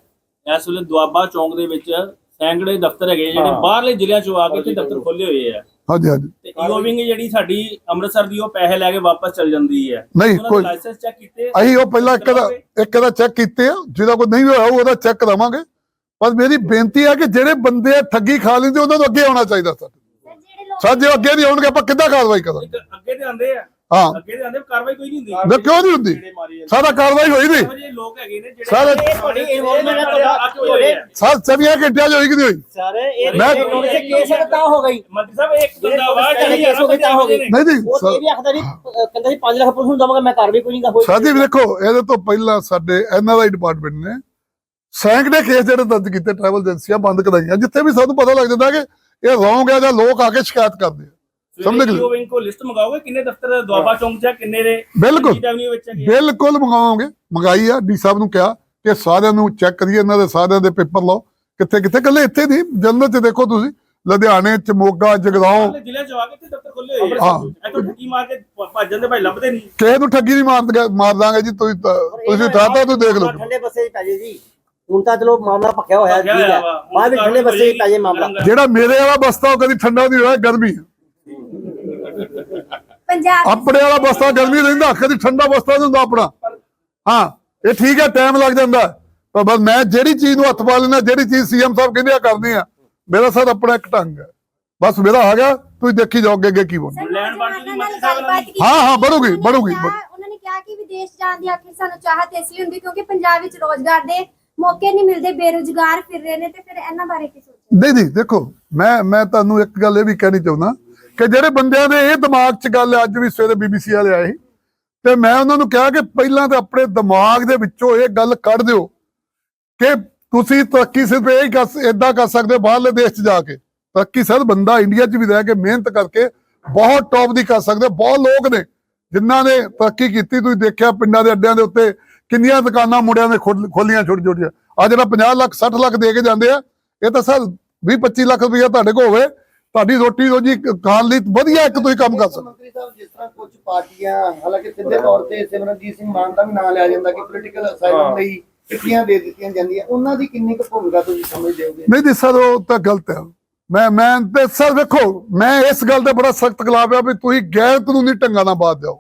ਇਸ ਵੇਲੇ ਦੁਆਬਾ ਚੌਂਕ ਦੇ ਵਿੱਚ ਸੈਂਕੜੇ ਦਫ਼ਤਰ ਹੈਗੇ ਜਿਹੜੇ। ਬਾਹਰਲੇ ਜ਼ਿਲ੍ਹਿਆਂ ਚੋਂ ਆ ਕੇ ਇੱਥੇ ਦਫ਼ਤਰ ਖੋਲੇ ਹੋਏ ਆ। ਹਾਂਜੀ ਹਾਂਜੀ। ਤੇ ਈਓਵਿੰਗ ਜਿਹੜੀ ਸਾਡੀ ਅੰਮ੍ਰਿਤਸਰ ਦੀ ਉਹ ਪੈਸੇ ਲੈ ਕੇ ਵਾਪਸ ਚਲ ਜਾਂਦੀ ਹੈ। ਨਹੀਂ, ਕੋਈ- ਲਾਇਸੈਂਸ ਚੈੱਕ ਕੀਤੇ ਅਸੀਂ ਉਹ ਪਹਿਲਾਂ ਇੱਕ ਦਾ ਇੱਕ ਦਾ ਚੈੱਕ ਕੀਤੇ ਆ ਜਿਹਦਾ ਕੋਈ ਨਹੀਂ ਹੋਇਆ ਉਹਦਾ ਚੈੱਕ ਕਰਾਵਾਂਗੇ ਪਰ ਮੇਰੀ ਬੇਨਤੀ ਹੈ ਕਿ ਜਿਹੜੇ ਬੰਦੇ ਠੱਗੀ ਖਾ ਲੈਂਦੇ ਉਹਨਾਂ ਨੂੰ ਅੱਗੇ ਆਉਣਾ ਚਾਹੀਦਾ ਸਰ। ਸਰ ਜੇ ਅੱਗੇ ਨਹੀਂ ਆਉਣਗੇ ਆਪਾਂ ਕਿੱਦਾਂ ਕਾਰਵਾਈ ਕਰਾਂਗੇ? ਅੱਗੇ ਤੇ ਆਂਦੇ ਆ। ਹਾਂ। ਅੱਗੇ ਆਂਦੇ ਕਾਰਵਾਈ ਕੋਈ ਨਹੀਂ ਹੁੰਦੀ। ਨਾ ਕਿਉਂ ਨਹੀਂ ਹੁੰਦੀ। ਸਾਡਾ ਕਾਰਵਾਈ ਹੋਈ ਨਹੀਂ ਇਹੋ ਜਿਹੇ ਲੋਕ ਹੈਗੇ ਨੇ ਸਾਰੇ- ਜਿਹੜੇ ਇਹ ਤੁਹਾਡੀ ਹੈ ਤੁਹਾਡਾ- ਅੱਗੇ ਹੋਏ ਆ। ਸਰ 24 ਘੰਟਿਆਂ 'ਚ ਹੋਈ ਕਿ ਨਹੀਂ ਹੋਈ? ਸਰ ਇਹ ਮੈਂ- ਨੋਟਿਸ ਕੇਸ ਹੈ ਤਾਂ ਹੋ ਗਈ। ਮੰਤਰੀ ਸਾਹਿਬ ਇੱਕ ਬੰਦਾ ਆਵਾਜ਼ ਜਿਹੜੇ ਚਲੀ ਹੋ ਗਏ ਤਾਂ ਹੋ ਗਏ। ਨਹੀਂ ਨਹੀਂ ਉਹ ਇਹ ਸਰ- ਵੀ ਆਖਦਾ ਜੀ ਅਹ ਕਹਿੰਦਾ ਜੀ 5 ਲੱਖ ਪੁਲਿਸ ਨੂੰ ਦਵਾਂਗਾ ਮੈਂ ਕਾਰਵਾਈ ਕੋਈ ਨਹੀਂ ਹੋਈ ਸਰ ਜੀ ਦੇਖੋ ਇਹਦੇ ਤੋਂ ਪਹਿਲਾਂ ਸਾਡੇ ਐਨਆਰਆਈ ਡਿਪਾਰਟਮੈਂਟ ਨੇ ਸੈਂਕੜੇ ਕੇਸ ਜਿਹੜੇ ਦਰਜ ਕੀਤੇ ਟਰੈਵਲ ਏਜੰਸੀਆਂ ਬੰਦ ਕਰਾਈਆਂ ਜਿੱਥੇ ਵੀ ਸਾਨੂੰ ਪਤਾ ਲੱਗ ਜਾਂਦਾ ਕਿ ਇਹ ਰੌਂਗ ਹੈ ਜਾਂ ਲੋਕ ਆ ਕੇ ਸ਼ਿਕਾਇਤ ਕਰਦੇ ਆ। ਸਮਝ ਗਏ? ਈਓਵਿੰਗ ਕੋ ਲਿਸਟ ਮੰਗਾਓਗੇ? ਕਿੰਨੇ ਦਫ਼ਤਰ ਦੁਆਬਾ ਚੌਂਕ 'ਚ ਆ, ਕਿੰਨੇ ਦੇ ਬਿਲਕੁਲ। ਬਿਲਕੁਲ ਮੰਗਾਵਾਂਗੇ ਮੰਗਾਈ ਆ ਡੀ ਸਾਹਿਬ ਨੂੰ ਕਿਹਾ ਕਿ ਸਾਰਿਆਂ ਨੂੰ ਚੈੱਕ ਕਰੀਏ ਇਹਨਾਂ ਦੇ ਸਾਰਿਆਂ ਦੇ ਪੇਪਰ ਲਓ। ਕਿੱਥੇ ਕਿੱਥੇ? ਕੱਲੇ ਇੱਥੇ ਨਹੀਂ ਜਲੰਧਰ 'ਚ ਦੇਖੋ ਤੁਸੀਂ। ਲੁਧਿਆਣੇ ਚ ਮੋਗਾ ਜਗਰਾਉਂ ਜ਼ਿਲ੍ਹਿਆਂ 'ਚ ਆ ਕੇ ਦਫ਼ਤਰ ਖੋਲੇ ਹੋਏ ਹਾਂ। ਆ ਇੱਥੋਂ ਠੱਗੀ ਮਾਰ ਕੇ ਭ- ਭੱਜਣ ਦੇ ਭਾਈ ਲੱਭਦੇ ਨਹੀਂ। ਕਿਸੇ ਨੂੰ ਠੱਗੀ ਨਹੀਂ ਮਾਰ ਮਾਰ ਦਾਂਗੇ ਜੀ ਤੁਸੀਂ ਤਾਂ- ਤੁਸੀਂ ਠਾਤਾ ਤੂੰ ਦੇਖ ਲਓ। ਠੰਡੇ ਬੱਸੇ ਚ ਪੈ ਜੇ ਜੀ। ਹੁਣ ਤਾਂ ਚਲੋ ਮਾਮਲਾ ਪੱਕਿਆ ਹੋਇਆ ਭਖਿਆ ਠੀਕ ਹੈ। ਬਾਅਦ ਵਿੱਚ ਠੰਡੇ ਬੱਸੇ ਪੈ ਜੇ ਮਾਮਲਾ। ਜਿਹੜਾ ਮੇਰੇ ਵਾਲਾ ਬਸਤਾ ਉਹ ਕਦੀ ਠੰਡਾ ਨਹੀਂ ਹੋਇਆ ਗਰਮੀ। ਪੰਜਾਬ ਆਪਣੇ ਵਾਲਾ ਬਸਤਾ ਗਰਮੀ ਰਹਿੰਦਾ ਕਦੀ ਠੰਡਾ ਬਸਤਾ ਹੁੰਦਾ ਆਪਣਾ। ਹਾਂ ਇਹ ਠੀਕ ਹੈ ਟਾਈਮ ਲੱਗ ਜਾਂਦਾ। ਪਰ ਬਸ ਮੈਂ ਜਿਹੜੀ ਚੀਜ਼ ਨੂੰ ਹੱਥ ਪਾ ਲੈਣਾ ਜਿਹੜੀ ਚੀਜ਼ ਸੀਐਮ ਸਾਹਿਬ ਕਹਿੰਦੇ ਆ ਕਰਨੀ ਆ। ਮੇਰਾ ਸਰ ਆਪਣਾ ਇੱਕ ਢੰਗ ਹੈ। ਬਸ ਮੇਰਾ ਆ ਗਿਆ ਤੁਸੀਂ ਦੇਖੀ ਜਾਓਗੇ ਅੱਗੇ ਕੀ ਬਣਦਾ। ਹਾਂ, ਹਾਂ, ਬਣੂਗੀ, ਬਣੂਗੀ, ਉਹਨਾਂ ਨੇ ਕਿਹਾ ਕਿ ਵਿਦੇਸ਼ ਜਾਣ ਦੀ ਆਖਿਰ ਸਾਨੂੰ ਚਾਹਤ ਇਸ ਲਈ ਹੁੰਦੀ ਕਿਉਂਕਿ ਪੰਜਾਬ ਵਿੱਚ ਰੋਜ਼ਗਾਰ ਦੇ ਮੌਕੇ ਨਹੀਂ ਮਿਲਦੇ ਬੇਰੁਜ਼ਗਾਰ ਫਿਰ ਰਹੇ ਨੇ ਤੇ ਫਿਰ ਇਹਨਾਂ ਬਾਰੇ ਕੀ ਸੋਚਦੇ ਨਹੀਂ ਨਹੀਂ ਦੇਖੋ ਮੈਂ ਮੈਂ ਤੁਹਾਨੂੰ ਇੱਕ ਗੱਲ ਇਹ ਵੀ ਕਹਿਣੀ ਚਾਹੁੰਦਾ ਕਿ ਜਿਹੜੇ ਬੰਦਿਆਂ ਦੇ ਇਹ ਦਿਮਾਗ 'ਚ ਗੱਲ ਅੱਜ ਵੀ ਸਵੇਰੇ ਬੀਬੀਸੀ ਵਾਲੇ ਆਏ ਸੀ, ਤੇ ਮੈਂ ਉਹਨਾਂ ਨੂੰ ਕਿਹਾ ਕਿ ਪਹਿਲਾਂ ਤਾਂ ਆਪਣੇ ਦਿਮਾਗ ਦੇ ਵਿੱਚੋਂ ਇਹ ਗੱਲ ਕੱਢ ਦਿਓ ਕਿ ਤੁਸੀਂ ਤਰੱਕੀ ਸਿਰਫ ਇਹ ਕਰ ਇਦਾਂ ਕਰ ਸਕਦੇ ਹੋ ਬਾਹਰਲੇ ਦੇਸ਼ 'ਚ ਜਾ ਕੇ। ਤਰੱਕੀ ਸਰ ਬੰਦਾ ਇੰਡੀਆ 'ਚ ਵੀ ਰਹਿ ਕੇ ਮਿਹਨਤ ਕਰਕੇ ਬਹੁਤ ਟੌਪ ਦੀ ਕਰ ਸਕਦੇ ਬਹੁਤ ਲੋਕ ਨੇ ਜਿਨ੍ਹਾਂ ਨੇ ਤਰੱਕੀ ਕੀਤੀ। ਤੁਸੀਂ ਦੇਖਿਆ ਪਿੰਡਾਂ ਦੇ ਅੱਡਿਆਂ ਦੇ ਉੱਤੇ ਕਿੰਨੀਆਂ ਦੁਕਾਨਾਂ ਮੁੰਡਿਆਂ ਨੇ ਖੋਲ- ਖੋਲੀਆਂ ਛੋਟੀ ਛੋਟੀਆਂ ਆ ਜਿਹੜਾ 50 ਲੱਖ 60 ਲੱਖ ਦੇ ਕੇ ਜਾਂਦੇ ਆ। ਇਹ ਤਾਂ ਸਰ 20 25 ਲੱਖ ਰੁਪਇਆ ਤੁਹਾਡੇ ਕੋਲ ਹੋਵੇ ਤੁਹਾਡੀ ਰੋਟੀ ਰੋਜੀ ਖਾਣ ਲਈ ਵਧੀਆ ਇੱਕ ਤੁਸੀਂ ਕੰਮ ਕਰ ਸਕਦੇ ਮੰਤਰੀ ਸਾਹਿਬ ਜਿਸ ਤਰ੍ਹਾਂ ਕੁਝ ਪਾਰਟੀਆਂ ਹਾਲਾਂਕਿ ਸਿੱਧੇ ਤੌਰ ਤੇ ਸਿਮਰਨਜੀਤ ਸਿੰਘ ਮਾਨ ਦਾ ਵੀ ਨਾਮ ਲਿਆ ਜਾਂਦਾ ਕਿ ਪੋਲੀਟੀਕਲ ਹਾਂ। ਅਸਾਈਲਮ ਲਈ ਚਿੱਠੀਆਂ ਦੇ ਦਿੱਤੀਆਂ ਜਾਂਦੀਆਂ। ਉਹਨਾਂ ਦੀ ਕਿੰਨੀ ਕੁ ਭੂਮਿਕਾ ਤੁਸੀਂ ਸਮਝਦੇ ਹੋਗੇ ਨਹੀਂ ਸਰ ਉਹ ਤਾਂ ਗਲਤ ਹੈ। ਮੈਂ ਮੈਂ ਤੇ ਸਰ ਵੇਖੋ ਮੈਂ ਇਸ ਗੱਲ ਤੇ ਬੜਾ ਸਖਤ ਖਿਲਾਫ ਆ ਵੀ ਤੁਸੀਂ ਗੈਰ ਕਾਨੂੰਨੀ ਢੰਗਾਂ ਨਾਲ ਬਾਤ ਦਿਓ।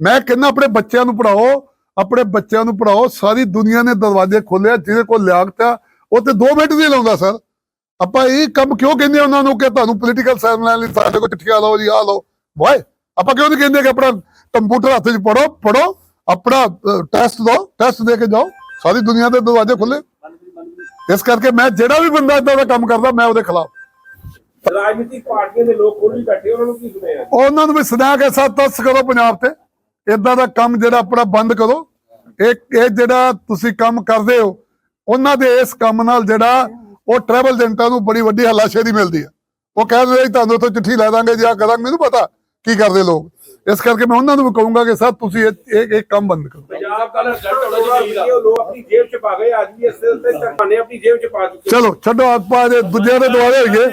ਮੈਂ ਕਹਿੰਦਾ ਆਪਣੇ ਬੱਚਿਆਂ ਨੂੰ ਪੜਾਓ ਆਪਣੇ ਬੱਚਿਆਂ ਨੂੰ ਪੜਾਓ ਸਾਰੀ ਦੁਨੀਆ ਨੇ ਦਰਵਾਜ਼ੇ ਖੋਲਿਆ ਜਿਹਦੇ ਕੋਲ ਲਿਆਕਤ ਆ ਉਹ ਤੇ 2 ਮਿੰਟ ਨਹੀਂ ਲਾਉਂਦਾ ਸਰ। ਆਪਾਂ ਇਹ ਕੰਮ ਕਿਉਂ ਕਹਿੰਦੇ ਆ ਉਹਨਾਂ ਨੂੰ ਕਿ ਤੁਹਾਨੂੰ ਪੋਲੀਟੀਕਲ ਸਾਇੰਸ ਲੈਣ ਲਈ ਸਾਡੇ ਕੋਲ ਚਿੱਠੀਆਂ ਲਓ ਜੀ ਆ ਲਓ। ਵਾਏ ਆਪਾਂ ਕਿਉਂ ਨਹੀਂ ਕਹਿੰਦੇ ਕਿ ਆਪਣਾ ਕੰਪਿਊਟਰ ਹੱਥ 'ਚ ਪੜੋ ਪੜੋ ਆਪਣਾ ਟੈਸਟ ਦਿਓ ਟੈਸਟ ਦੇ ਕੇ ਜਾਓ ਸਾਰੀ ਦੁਨੀਆ ਦੇ ਦਰਵਾਜ਼ੇ ਖੁੱਲੇ ਇਸ ਕਰਕੇ ਮੈਂ ਜਿਹੜਾ ਵੀ ਬੰਦਾ ਇਦਾਂ ਦਾ ਕੰਮ ਕਰਦਾ ਮੈਂ ਉਹਦੇ ਖਿਲਾਫ। ਰਾਜਨੀਤਿਕ ਪਾਰਟੀਆਂ ਦੇ ਲੋਕ ਕੋਲ ਵੀ ਬੈਠੇ ਉਹਨਾਂ ਨੂੰ ਕੀ ਸੁਣਿਆ ਉਹਨਾਂ ਨੂੰ ਵੀ ਸੁਣਾ ਕੇ ਸੱਤ ਤਸ ਕਰੋ ਪੰਜਾਬ ਤੇ। ਇਦਾਂ ਦਾ ਕੰਮ ਜਿਹੜਾ ਆਪਣਾ ਬੰਦ ਕਰੋ। ਇਹ ਇਹ ਜਿਹੜਾ ਤੁਸੀਂ ਕੰਮ ਕਰਦੇ ਹੋ ਉਹਨਾਂ ਦੇ ਇਸ ਕੰਮ ਨਾਲ ਜਿਹੜਾ ਉਹ ਟਰੈਵਲ ਏਜੰਟਾਂ ਨੂੰ ਬੜੀ ਵੱਡੀ ਹਲਾਸ਼ੇਰੀ ਮਿਲਦੀ ਹੈ। ਉਹ ਕਹਿੰਦੇ ਜੀ ਤੁਹਾਨੂੰ ਉੱਥੋਂ ਚਿੱਠੀ ਲੈ ਦਾਂਗੇ ਜਾਂ ਕਰਾਂਗੇ ਮੈਨੂੰ ਪਤਾ ਕੀ ਕਰਦੇ ਲੋਕ। ਇਸ ਕਰਕੇ ਮੈਂ ਉਹਨਾਂ ਨੂੰ ਵੀ ਕਹੂੰਗਾ ਕਿ ਸਰ ਤੁਸੀਂ ਇਹ ਇਹ ਕੰਮ ਬੰਦ ਕਰੋ। ਪੰਜਾਬ ਦਾ ਰਿਜ਼ਲਟ ਉਹ ਲੋਕ ਆਪਣੀ ਜੇਬ ਚ ਪਾ ਗਏ ਵੀ ਇਸੇ ਤੇ ਚੱਕਾਨੇ ਆਪਣੀ ਜੇਬ ਚ ਪਾ ਚੁੱਕੇ ਚਲੋ ਛੱਡੋ ਆਪਾਂ ਇਹਦੇ ਦੂਜਿਆਂ ਦੇ ਦੁਆਲੇ ਹੋਈਏ।